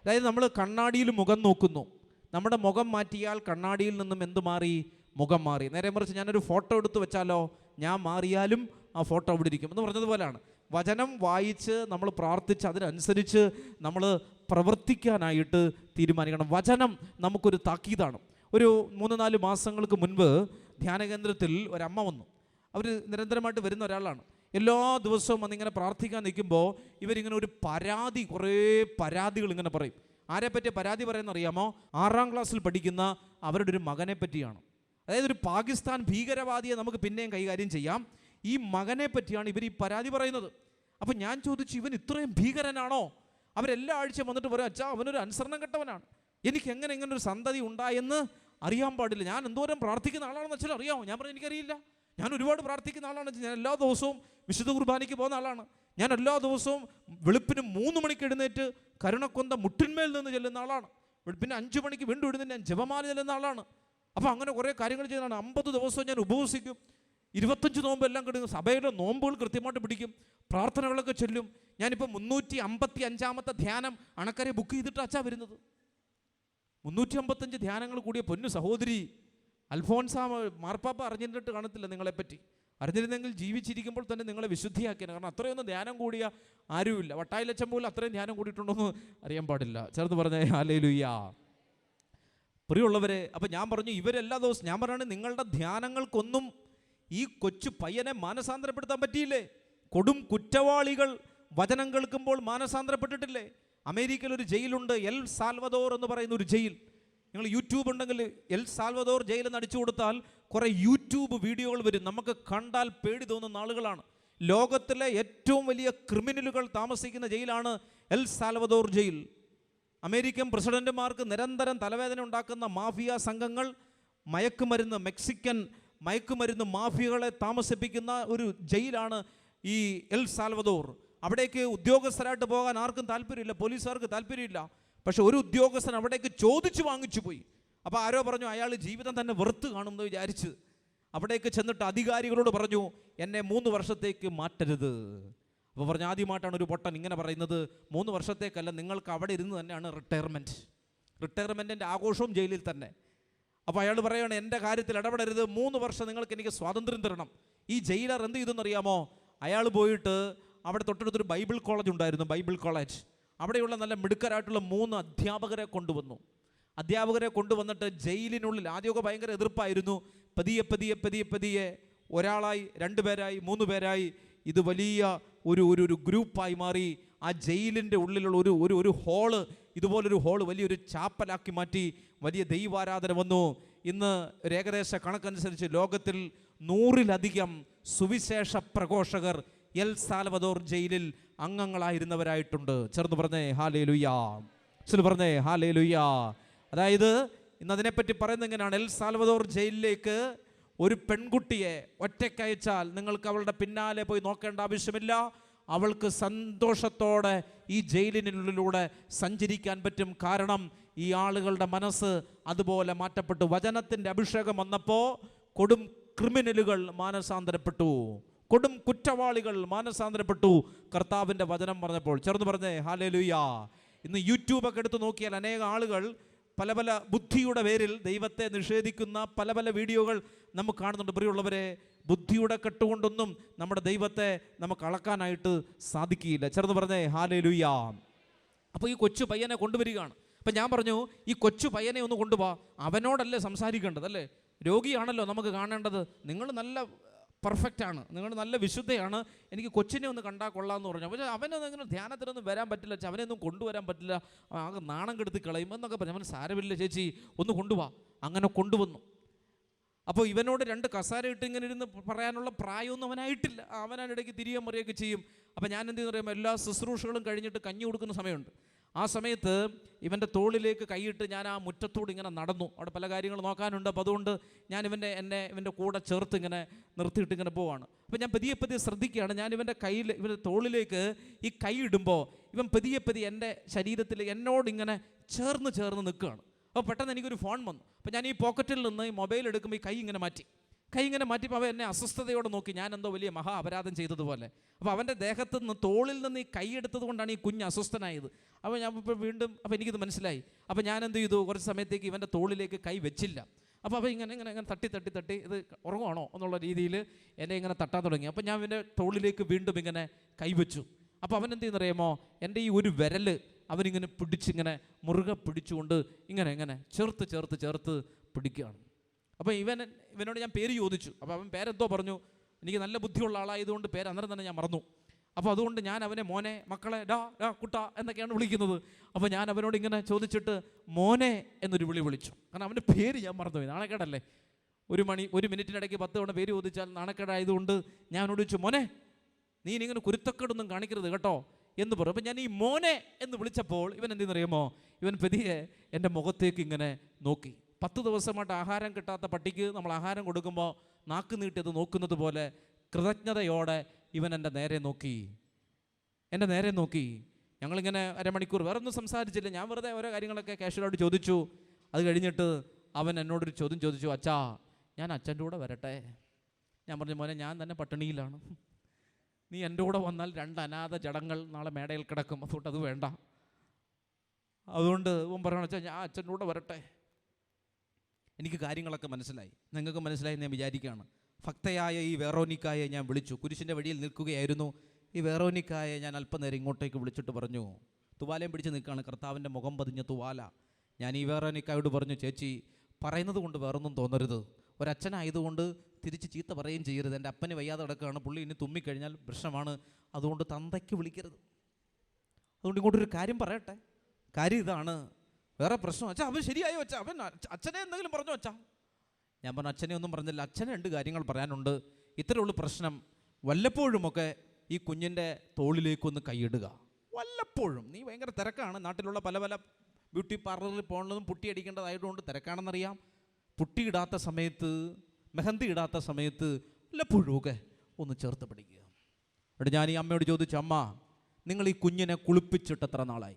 അതായത് നമ്മൾ കണ്ണാടിയിൽ മുഖം നോക്കുന്നു. നമ്മുടെ മുഖം മാറ്റിയാൽ കണ്ണാടിയിൽ നിന്നും എന്ത് മാറി മുഖം മാറി? നേരെ മറിച്ച് ഞാനൊരു ഫോട്ടോ എടുത്തു വെച്ചാലോ? ഞാൻ മാറിയാലും ആ ഫോട്ടോ അവിടെ ഇരിക്കും. എന്ന് പറഞ്ഞതുപോലെയാണ്. വചനം വായിച്ച് നമ്മൾ പ്രാർത്ഥിച്ച് അതിനനുസരിച്ച് നമ്മൾ പ്രവർത്തിക്കാനായിട്ട് തീരുമാനിക്കണം. വചനം നമുക്കൊരു താക്കീതാണ്. ഒരു മൂന്ന് നാല് മാസങ്ങൾക്ക് മുൻപ് ധ്യാനകേന്ദ്രത്തിൽ ഒരമ്മ വന്നു. അവർ നിരന്തരമായിട്ട് വരുന്ന ഒരാളാണ്. എല്ലാ ദിവസവും വന്നിങ്ങനെ പ്രാർത്ഥിക്കാൻ നിൽക്കുമ്പോൾ ഇവരിങ്ങനെ ഒരു പരാതി കുറേ പരാതികൾ ഇങ്ങനെ പറയും. ആരെ പറ്റി പരാതി പറയുന്ന അറിയാമോ ആറാം ക്ലാസ്സിൽ പഠിക്കുന്ന അവരുടെ ഒരു മകനെ പറ്റിയാണ്. അതായത് ഒരു പാകിസ്ഥാൻ ഭീകരവാദിയെ നമുക്ക് പിന്നെയും കൈകാര്യം ചെയ്യാം. ഈ മകനെ പറ്റിയാണ് ഇവർ ഈ പരാതി പറയുന്നത്. അപ്പം ഞാൻ ചോദിച്ചു ഇവൻ ഇത്രയും ഭീകരനാണോ? അവരെല്ലാ ആഴ്ചയും വന്നിട്ട് പറയും അച്ഛാ അവനൊരു അനുസരണം കെട്ടവനാണ്. എനിക്ക് എങ്ങനെ ഇങ്ങനെ ഒരു സന്തതി ഉണ്ടായെന്ന് അറിയാൻ പാടില്ല. ഞാൻ എന്തോരം പ്രാർത്ഥിക്കുന്ന ആളാണെന്ന് വെച്ചാൽ അറിയാമോ? ഞാൻ പറഞ്ഞു എനിക്കറിയില്ല. ഞാൻ ഒരുപാട് പ്രാർത്ഥിക്കുന്ന ആളാണ്. ഞാൻ എല്ലാ ദിവസവും വിശുദ്ധ കുർബാനയ്ക്ക് പോകുന്ന ആളാണ്. ഞാൻ എല്ലാ ദിവസവും വെളുപ്പിന് മൂന്ന് മണിക്ക് എഴുന്നേറ്റ് കരുണക്കൊന്ത മുട്ടിന്മേൽ നിന്ന് ചെല്ലുന്ന ആളാണ്. വെളുപ്പിന് അഞ്ച് മണിക്ക് വീണ്ടും എഴുന്നേറ്റ് ഞാൻ ജപമാല ചെല്ലുന്ന ആളാണ്. അപ്പോൾ അങ്ങനെ കുറേ കാര്യങ്ങൾ ചെയ്യുന്നതാണ്. അമ്പത് ദിവസവും ഞാൻ ഉപവസിക്കും. ഇരുപത്തഞ്ച് നോമ്പ് എല്ലാം കിടക്കും. സഭയുടെ നോമ്പുകൾ കൃത്യമായിട്ട് പിടിക്കും. പ്രാർത്ഥനകളൊക്കെ ചൊല്ലും. ഞാനിപ്പോൾ മുന്നൂറ്റി അമ്പത്തി അഞ്ചാമത്തെ ധ്യാനം അണക്കരെ ബുക്ക് ചെയ്തിട്ട് അച്ഛാ വരുന്നത്. മുന്നൂറ്റി അമ്പത്തഞ്ച് ധ്യാനങ്ങൾ കൂടിയ പൊന്നു സഹോദരി അൽഫോൻസാ മാർപ്പാപ്പ അറിഞ്ഞിട്ട് കാണത്തില്ല നിങ്ങളെപ്പറ്റി. അറിഞ്ഞിരുന്നെങ്കിൽ ജീവിച്ചിരിക്കുമ്പോൾ തന്നെ നിങ്ങളെ വിശുദ്ധിയാക്കിയാണ് കാരണം അത്രയൊന്നും ധ്യാനം കൂടിയ ആരുമില്ല. വട്ടായിലച്ചം പോലും അത്രയും ധ്യാനം കൂടിയിട്ടുണ്ടോയെന്ന് അറിയാൻ പാടില്ല. ചേർന്ന് പറഞ്ഞേ ഹാലേലുയ്യാ പ്രിയമുള്ളവരെ അപ്പം ഞാൻ പറഞ്ഞു ഇവരെല്ലാ ദിവസവും ഞാൻ പറയാണ് നിങ്ങളുടെ ധ്യാനങ്ങൾക്കൊന്നും ഈ കൊച്ചു പയ്യനെ മാനസാന്തരപ്പെടുത്താൻ പറ്റിയില്ലേ? കൊടും കുറ്റവാളികൾ വചനം കേൾക്കുമ്പോൾ മാനസാന്തരപ്പെട്ടിട്ടില്ലേ? അമേരിക്കയിൽ ഒരു ജയിലുണ്ട് എൽ സാൽവദോർ എന്ന് പറയുന്ന ഒരു ജയിൽ. നിങ്ങൾ യൂട്യൂബ് ഉണ്ടെങ്കിൽ എൽ സാൽവദോർ ജയിൽ എന്ന് അടിച്ചു കൊടുത്താൽ കുറേ യൂട്യൂബ് വീഡിയോകൾ വരും. നമുക്ക് കണ്ടാൽ പേടി തോന്നുന്ന ആളുകളാണ്. ലോകത്തിലെ ഏറ്റവും വലിയ ക്രിമിനലുകൾ താമസിക്കുന്ന ജയിലാണ് എൽ സാൽവദോർ ജയിൽ. അമേരിക്കൻ പ്രസിഡന്റുമാർക്ക് നിരന്തരം തലവേദന ഉണ്ടാക്കുന്ന മാഫിയ സംഘങ്ങൾ മയക്കുമരുന്ന് മെക്സിക്കൻ മയക്കുമരുന്ന് മാഫിയകളെ താമസിപ്പിക്കുന്ന ഒരു ജയിലാണ് ഈ എൽ സാൽവദോർ. അവിടേക്ക് ഉദ്യോഗസ്ഥരായിട്ട് പോകാൻ ആർക്കും താല്പര്യമില്ല പോലീസുകാർക്ക് താല്പര്യമില്ല. പക്ഷെ ഒരു ഉദ്യോഗസ്ഥൻ അവിടേക്ക് ചോദിച്ചു വാങ്ങിച്ചു പോയി. അപ്പോൾ ആരോ പറഞ്ഞു അയാൾ ജീവിതം തന്നെ വെറുത്ത് കാണുമെന്ന് വിചാരിച്ച് അവിടേക്ക് ചെന്നിട്ട് അധികാരികളോട് പറഞ്ഞു എന്നെ മൂന്ന് വർഷത്തേക്ക് മാറ്റരുത്. അപ്പോൾ പറഞ്ഞു ആദ്യമായിട്ടാണ് ഒരു പൊട്ടൻ ഇങ്ങനെ പറയുന്നത്. മൂന്ന് വർഷത്തേക്കല്ല നിങ്ങൾക്ക് അവിടെ ഇരുന്ന് തന്നെയാണ് റിട്ടയർമെന്റ് റിട്ടയർമെന്റിന്റെ ആഘോഷവും ജയിലിൽ തന്നെ. അപ്പോൾ അയാൾ പറയുകയാണ് എന്റെ കാര്യത്തിൽ ഇടപെടരുത്. മൂന്ന് വർഷം നിങ്ങൾക്ക് എനിക്ക് സ്വാതന്ത്ര്യം തരണം. ഈ ജയിലർ എന്ത് ചെയ്തെന്നറിയാമോ? അയാൾ പോയിട്ട് അവിടെ തൊട്ടടുത്തൊരു ബൈബിൾ കോളേജ് ഉണ്ടായിരുന്നു ബൈബിൾ കോളേജ്. അവിടെയുള്ള നല്ല മിടുക്കരായിട്ടുള്ള മൂന്ന് അധ്യാപകരെ കൊണ്ടുവന്നു. അധ്യാപകരെ കൊണ്ടുവന്നിട്ട് ജയിലിനുള്ളിൽ ആദ്യമൊക്കെ ഭയങ്കര എതിർപ്പായിരുന്നു. പതിയെ പതിയെ പതിയെ പതിയെ ഒരാളായി രണ്ട് പേരായി മൂന്ന് പേരായി ഇത് വലിയ ഒരു ഒരു ഒരു ഗ്രൂപ്പായി മാറി. ആ ജയിലിന്റെ ഉള്ളിലുള്ള ഒരു ഒരു ഒരു ഹോൾ ഇതുപോലൊരു ഹോൾ വലിയൊരു ചാപ്പലാക്കി മാറ്റി. വലിയ ദൈവാരാധന വന്നു. ഇന്ന് ഒരു ഏകദേശ കണക്കനുസരിച്ച് ലോകത്തിൽ നൂറിലധികം സുവിശേഷ പ്രഘോഷകർ എൽ സാൽവദോർ ജയിലിൽ അംഗങ്ങളായിരുന്നവരായിട്ടുണ്ട്. ചേർന്ന് പറഞ്ഞേ ഹാലേ ലുയ്യാ പറഞ്ഞേ ഹാലേ ലുയ്യാ അതായത് ഇന്ന് അതിനെപ്പറ്റി പറയുന്നത് എങ്ങനെയാണ്? എൽ സാൽവദോർ ജയിലിലേക്ക് ഒരു പെൺകുട്ടിയെ ഒറ്റയ്ക്കയച്ചാൽ നിങ്ങൾക്ക് അവളുടെ പിന്നാലെ പോയി നോക്കേണ്ട ആവശ്യമില്ല. അവൾക്ക് സന്തോഷത്തോടെ ഈ ജയിലിനുള്ളിലൂടെ സഞ്ചരിക്കാൻ പറ്റും. കാരണം ഈ ആളുകളുടെ മനസ്സ് അതുപോലെ മാറ്റപ്പെട്ടു. വചനത്തിന്റെ അഭിഷേകം വന്നപ്പോൾ കൊടും ക്രിമിനലുകൾ മാനസാന്തരപ്പെട്ടു. കൊടും കുറ്റവാളികൾ മാനസാന്തരപ്പെട്ടു. കർത്താവിന്റെ വചനം പറഞ്ഞപ്പോൾ ചേർന്ന് പറഞ്ഞേ ഹാലേ ഇന്ന് യൂട്യൂബൊക്കെ എടുത്ത് നോക്കിയാൽ അനേക ആളുകൾ പല പല ബുദ്ധിയുടെ പേരിൽ ദൈവത്തെ നിഷേധിക്കുന്ന പല പല വീഡിയോകൾ നമുക്ക് കാണുന്നുണ്ട്. പ്രിയമുള്ളവരെ ബുദ്ധിയുടെ കെട്ടുകൊണ്ടൊന്നും നമ്മുടെ ദൈവത്തെ നമുക്ക് അളക്കാനായിട്ട് സാധിക്കില്ല ചെറുത് പറഞ്ഞേ ഹാലേ ലുയ്യ അപ്പോൾ ഈ കൊച്ചു പയ്യനെ കൊണ്ടുവരികയാണ്. അപ്പം ഞാൻ പറഞ്ഞു ഈ കൊച്ചു പയ്യനെ ഒന്ന് കൊണ്ടുപോവാ അവനോടല്ലേ സംസാരിക്കേണ്ടത് അല്ലേ? രോഗിയാണല്ലോ നമുക്ക് കാണേണ്ടത്. നിങ്ങൾ നല്ല പെർഫെക്റ്റ് ആണ്. നിങ്ങൾ നല്ല വിശുദ്ധയാണ്. എനിക്ക് കൊച്ചിനെ ഒന്ന് കണ്ടാൽ കൊള്ളാമെന്ന് പറഞ്ഞു. പക്ഷേ അവനൊന്നും അങ്ങനെ ധ്യാനത്തിനൊന്നും വരാൻ പറ്റില്ല? അവനെയൊന്നും കൊണ്ടുവരാൻ പറ്റില്ല. ആകെ നാണം കെടുത്തി കളയും എന്നൊക്കെ പറഞ്ഞു. അവൻ സാരമില്ല ചേച്ചി. ഒന്ന് കൊണ്ടുപോവാ അങ്ങനെ കൊണ്ടുവന്നു. അപ്പോൾ ഇവനോട് രണ്ട് കസാര ഇട്ട് ഇങ്ങനെ ഇരുന്ന് പറയാനുള്ള പ്രായമൊന്നും അവനായിട്ടില്ല. അവനതിനിടയ്ക്ക് തിരികെ മറിയൊക്കെ ചെയ്യും. അപ്പോൾ ഞാൻ എന്ത് പറയുമ്പോൾ എല്ലാ ശുശ്രൂഷകളും കഴിഞ്ഞിട്ട് കഞ്ഞി കൊടുക്കുന്ന സമയമുണ്ട്. ആ സമയത്ത് ഇവന്റെ തോളിലേക്ക് കൈയിട്ട് ഞാൻ ആ മുറ്റത്തോട് ഇങ്ങനെ നടന്നു. അവിടെ പല കാര്യങ്ങൾ നോക്കാനുണ്ട്. അപ്പോൾ അതുകൊണ്ട് ഞാൻ ഇവന്റെ എന്നെ ഇവന്റെ കൂടെ ചേർത്ത് ഇങ്ങനെ നിർത്തിയിട്ട് ഇങ്ങനെ പോവാണ്. അപ്പോൾ ഞാൻ പതിയെ പതിയെ ശ്രദ്ധിക്കുകയാണ്. ഞാൻ ഇവന്റെ കയ്യിൽ ഇവന്റെ തോളിലേക്ക് ഈ കൈ ഇടുമ്പോൾ ഇവൻ പതിയെ പതിയെ എന്റെ ശരീരത്തിൽ എന്നോട് ഇങ്ങനെ ചേർന്ന് ചേർന്ന് നിൽക്കുകയാണ്. അപ്പോൾ പെട്ടെന്ന് എനിക്കൊരു ഫോൺ വന്നു. അപ്പോൾ ഞാൻ ഈ പോക്കറ്റിൽ നിന്ന് ഈ മൊബൈൽ എടുക്കുമ്പോൾ ഈ കൈ ഇങ്ങനെ മാറ്റി. കൈ ഇങ്ങനെ മാറ്റിയപ്പോൾ അവൻ എന്നെ അസ്വസ്ഥതയോടെ നോക്കി. ഞാൻ എന്തോ വലിയ മഹാ അപരാധം ചെയ്തതുപോലെ. അപ്പോൾ അവന്റെ ദേഹത്ത് നിന്ന് തോളിൽ നിന്ന് ഈ കൈ എടുത്തത് കൊണ്ടാണ് ഈ കുഞ്ഞ് അസ്വസ്ഥനായത്. അപ്പോൾ ഞാൻ ഇപ്പോൾ വീണ്ടും അപ്പോൾ എനിക്കിത് മനസ്സിലായി. അപ്പോൾ ഞാൻ എന്ത് ചെയ്തു? കുറച്ച് സമയത്തേക്ക് ഇവന്റെ തോളിലേക്ക് കൈ വെച്ചില്ല. അപ്പോൾ അവൻ ഇങ്ങനെ ഇങ്ങനെ ഇങ്ങനെ തട്ടി തട്ടി തട്ടി ഇത് ഉറങ്ങുവാണോ എന്നുള്ള രീതിയിൽ എന്നെ ഇങ്ങനെ തട്ടാൻ തുടങ്ങി. അപ്പോൾ ഞാൻ ഇവന്റെ തോളിലേക്ക് വീണ്ടും ഇങ്ങനെ കൈവച്ചു അപ്പോൾ അവൻ എന്ത് ചെയ്യുന്നറിയാമോ? എന്റെ ഈ ഒരു വിരൽ അവനിങ്ങനെ പിടിച്ചിങ്ങനെ മുറുകെ പിടിച്ചുകൊണ്ട് ഇങ്ങനെ ഇങ്ങനെ ചേർത്ത് ചേർത്ത് ചേർത്ത് പിടിക്കുകയാണ്. അപ്പോൾ ഇവൻ ഇവനോട് ഞാൻ പേര് ചോദിച്ചു. അപ്പോൾ അവൻ പേരെന്തോ പറഞ്ഞു എനിക്ക് നല്ല ബുദ്ധിയുള്ള ആളായതുകൊണ്ട് പേര് അന്നേരം തന്നെ ഞാൻ മറന്നു. അപ്പോൾ അതുകൊണ്ട് ഞാൻ അവനെ മോനെ മക്കളെ ഡാ ഡാ കുട്ട എന്നൊക്കെയാണ് വിളിക്കുന്നത്. അപ്പോൾ ഞാൻ അവനോട് ഇങ്ങനെ ചോദിച്ചിട്ട് മോനെ എന്നൊരു വിളി വിളിച്ചു. കാരണം അവന്റെ പേര് ഞാൻ മറന്നുപോയി. നാണക്കേടല്ലേ? ഒരു മണി ഒരു മിനിറ്റിനിടയ്ക്ക് പത്ത് തവണ പേര് ചോദിച്ചാൽ നാണക്കേടായതുകൊണ്ട് ഞാൻ അവനോട് ചോദിച്ചു മോനെ നീ ഇങ്ങനെ കുരുത്തക്കേടൊന്നും കാണിക്കരുത് കേട്ടോ എന്ന് പറഞ്ഞു. അപ്പം ഞാൻ ഈ മോനെ എന്ന് വിളിച്ചപ്പോൾ ഇവൻ എന്തെന്നറിയുമോ? ഇവൻ പതിയെ എന്റെ മുഖത്തേക്ക് ഇങ്ങനെ നോക്കി. പത്ത് ദിവസമായിട്ട് ആഹാരം കിട്ടാത്ത പട്ടിക്ക് നമ്മൾ ആഹാരം കൊടുക്കുമ്പോൾ നാക്ക് നീട്ടിയത് നോക്കുന്നത് പോലെ കൃതജ്ഞതയോടെ ഇവൻ എന്റെ നേരെ നോക്കി. എന്റെ നേരെ നോക്കി. ഞങ്ങളിങ്ങനെ അരമണിക്കൂർ വേറെ ഒന്നും സംസാരിച്ചില്ല. ഞാൻ വെറുതെ ഓരോ കാര്യങ്ങളൊക്കെ കാഷ്വലായിട്ട് ചോദിച്ചു. അത് കഴിഞ്ഞിട്ട് അവൻ എന്നോടൊരു ചോദ്യം ചോദിച്ചു. അച്ഛാ ഞാൻ അച്ഛന്റെ കൂടെ വരട്ടെ. ഞാൻ പറഞ്ഞു മോനെ ഞാൻ തന്നെ പട്ടിണിയിലാണ്. നീ എന്റെ കൂടെ വന്നാൽ രണ്ട് അനാഥ ജടങ്ങൾ നാളെ മേടയിൽ കിടക്കും. അതുകൊണ്ട് അത് വേണ്ട. അതുകൊണ്ട് ഇവൻ പറയണ ഞാൻ അച്ഛന്റെ കൂടെ വരട്ടെ. എനിക്ക് കാര്യങ്ങളൊക്കെ മനസ്സിലായി. നിങ്ങൾക്ക് മനസ്സിലായി ഞാൻ വിചാരിക്കുകയാണ്. ഭക്തയായ ഈ വേറോനിക്കായെ ഞാൻ വിളിച്ചു. കുരിശിന്റെ വഴിയിൽ നിൽക്കുകയായിരുന്നു. ഈ വേറോനിക്കായെ ഞാൻ അല്പനേരം ഇങ്ങോട്ടേക്ക് വിളിച്ചിട്ട് പറഞ്ഞു തുവാലയും പിടിച്ച് നിൽക്കുകയാണ്. കർത്താവിന്റെ മുഖം പതിഞ്ഞ തുവാല. ഞാൻ ഈ വേറോനിക്കായോട് പറഞ്ഞു ചേച്ചി പറയുന്നത് കൊണ്ട് വേറൊന്നും തോന്നരുത്. ഒരച്ഛനായതുകൊണ്ട് തിരിച്ച് ചീത്ത പറയുകയും ചെയ്യരുത്. എന്റെ അപ്പന് വയ്യാതെ കിടക്കുകയാണ്. പുള്ളി ഇനി തുമ്മിക്കഴിഞ്ഞാൽ പ്രശ്നമാണ്. അതുകൊണ്ട് തന്തയ്ക്ക് വിളിക്കരുത്. അതുകൊണ്ട് ഇങ്ങോട്ടൊരു കാര്യം പറയട്ടെ. കാര്യം ഇതാണ്. വേറെ പ്രശ്നം. അച്ഛാ അവൻ ശരിയായോ അച്ഛാ? അവൻ അച്ഛനെ എന്തെങ്കിലും പറഞ്ഞോ അച്ഛാ? ഞാൻ പറഞ്ഞു അച്ഛനെ ഒന്നും പറഞ്ഞില്ല. അച്ഛനെ രണ്ട് കാര്യങ്ങൾ പറയാനുണ്ട്. ഇത്രയുള്ള പ്രശ്നം. വല്ലപ്പോഴുമൊക്കെ ഈ കുഞ്ഞിന്റെ തോളിലേക്കൊന്ന് കൈയിടുക. വല്ലപ്പോഴും. നീ ഭയങ്കര തിരക്കാണ്. നാട്ടിലുള്ള പല പല ബ്യൂട്ടി പാർലറിൽ പോകുന്നതും പുട്ടി അടിക്കേണ്ടതായതുകൊണ്ട് തിരക്കാണെന്നറിയാം. പുട്ടി ഇടാത്ത സമയത്ത് മെഹന്തി ഇടാത്ത സമയത്ത് വല്ലപ്പോഴുമൊക്കെ ഒന്ന് ചേർത്ത് പിടിക്കുക. എന്നിട്ട് ഞാൻ ഈ അമ്മയോട് ചോദിച്ചു അമ്മ നിങ്ങൾ ഈ കുഞ്ഞിനെ കുളിപ്പിച്ചിട്ട് എത്ര നാളായി?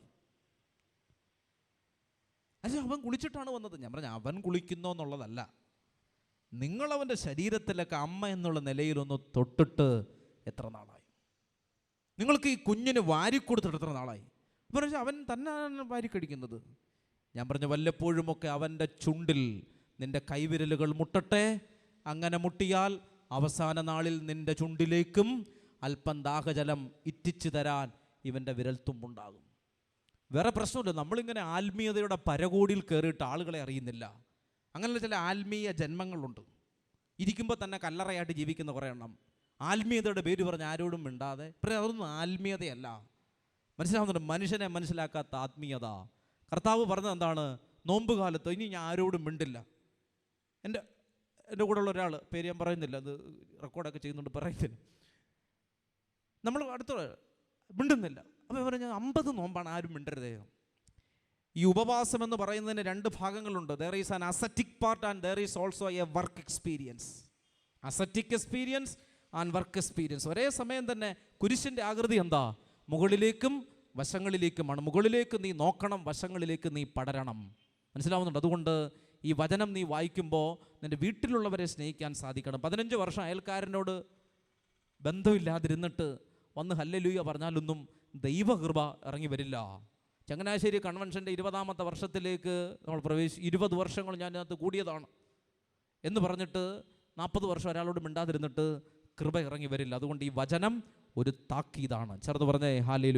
അല്ല അവൻ കുളിച്ചിട്ടാണ് വന്നത്. ഞാൻ പറഞ്ഞു അവൻ കുളിക്കുന്നു എന്നുള്ളതല്ല. നിങ്ങളവന്റെ ശരീരത്തിലൊക്കെ അമ്മ എന്നുള്ള നിലയിലൊന്ന് തൊട്ടിട്ട് എത്ര നാളായി? നിങ്ങൾക്ക് ഈ കുഞ്ഞിന് വാരിക്കൊടുത്തിട്ട് എത്ര നാളായി? പറഞ്ഞു അവൻ തന്നെയാണ് വാരിക്കടിക്കുന്നത് ഞാൻ പറഞ്ഞു വല്ലപ്പോഴുമൊക്കെ അവന്റെ ചുണ്ടിൽ നിന്റെ കൈവിരലുകൾ മുട്ടട്ടെ. അങ്ങനെ മുട്ടിയാൽ അവസാന നാളിൽ നിന്റെ ചുണ്ടിലേക്കും അല്പം ദാഹജലം ഇറ്റിച്ചു തരാൻ ഇവന്റെ വിരൽത്തുമ്പുണ്ടാകും വേറെ പ്രശ്നമില്ല നമ്മളിങ്ങനെ ആത്മീയതയുടെ പരകോടിയിൽ കയറിയിട്ട് ആളുകളെ അറിയുന്നില്ല. അങ്ങനെയുള്ള ചില ആത്മീയ ജന്മങ്ങളുണ്ട്. ഇരിക്കുമ്പോൾ തന്നെ കല്ലറയായിട്ട് ജീവിക്കുന്ന കുറേ എണ്ണം. ആത്മീയതയുടെ പേര് പറഞ്ഞ് ആരോടും മിണ്ടാതെ. പക്ഷേ അതൊന്നും ആത്മീയതയല്ല. മനസ്സിലാവുന്നുണ്ട്? മനുഷ്യനെ മനസ്സിലാക്കാത്ത ആത്മീയത. കർത്താവ് പറഞ്ഞത് എന്താണ്? നോമ്പ് കാലത്ത് ഇനി ഞാൻ ആരോടും മിണ്ടില്ല. എന്റെ എന്റെ കൂടെ ഉള്ള ഒരാൾ പേര് ഞാൻ പറയുന്നില്ല അത് റെക്കോർഡൊക്കെ ചെയ്യുന്നുണ്ട് പറയുന്നില്ല. നമ്മൾ അടുത്ത മിണ്ടുന്നില്ല. അപ്പോൾ പറഞ്ഞ അമ്പത് നോമ്പാണ് ആരും മിണ്ടരുതേ. ഈ ഉപവാസം എന്ന് പറയുന്നതിന് രണ്ട് ഭാഗങ്ങളുണ്ട്. There is an ascetic part and there is also a work experience ascetic experience and work experience ഒരേ സമയം തന്നെ കുരിശിന്റെ ആകൃതി എന്താ? മുകളിലേക്കും വശങ്ങളിലേക്കുമാണ്. മുകളിലേക്ക് നീ നോക്കണം വശങ്ങളിലേക്ക് നീ പടരണം. മനസ്സിലാവുന്നുണ്ട്? അതുകൊണ്ട് ഈ വചനം നീ വായിക്കുമ്പോൾ നിന്റെ വീട്ടിലുള്ളവരെ സ്നേഹിക്കാൻ സാധിക്കണം. പതിനഞ്ച് വർഷം അയൽക്കാരനോട് ബന്ധമില്ലാതിരുന്നിട്ട് വന്ന് ഹല്ലലൂയ പറഞ്ഞാലൊന്നും ദൈവകൃപ ഇറങ്ങി വരില്ല. ചങ്ങനാശ്ശേരി കൺവെൻഷന്റെ ഇരുപതാമത്തെ വർഷത്തിലേക്ക് നമ്മൾ പ്രവേശി ഇരുപത് വർഷങ്ങൾ ഞാൻ അതിനകത്ത് കൂടിയതാണ്. എന്ന് പറഞ്ഞിട്ട് നാൽപ്പത് വർഷം ഒരാളോട് മിണ്ടാതിരുന്നിട്ട് കൃപ ഇറങ്ങി വരില്ല. അതുകൊണ്ട് ഈ വചനം ഒരു താക്കീതാണ്. ചേർന്ന് പറഞ്ഞേ ഹാലേ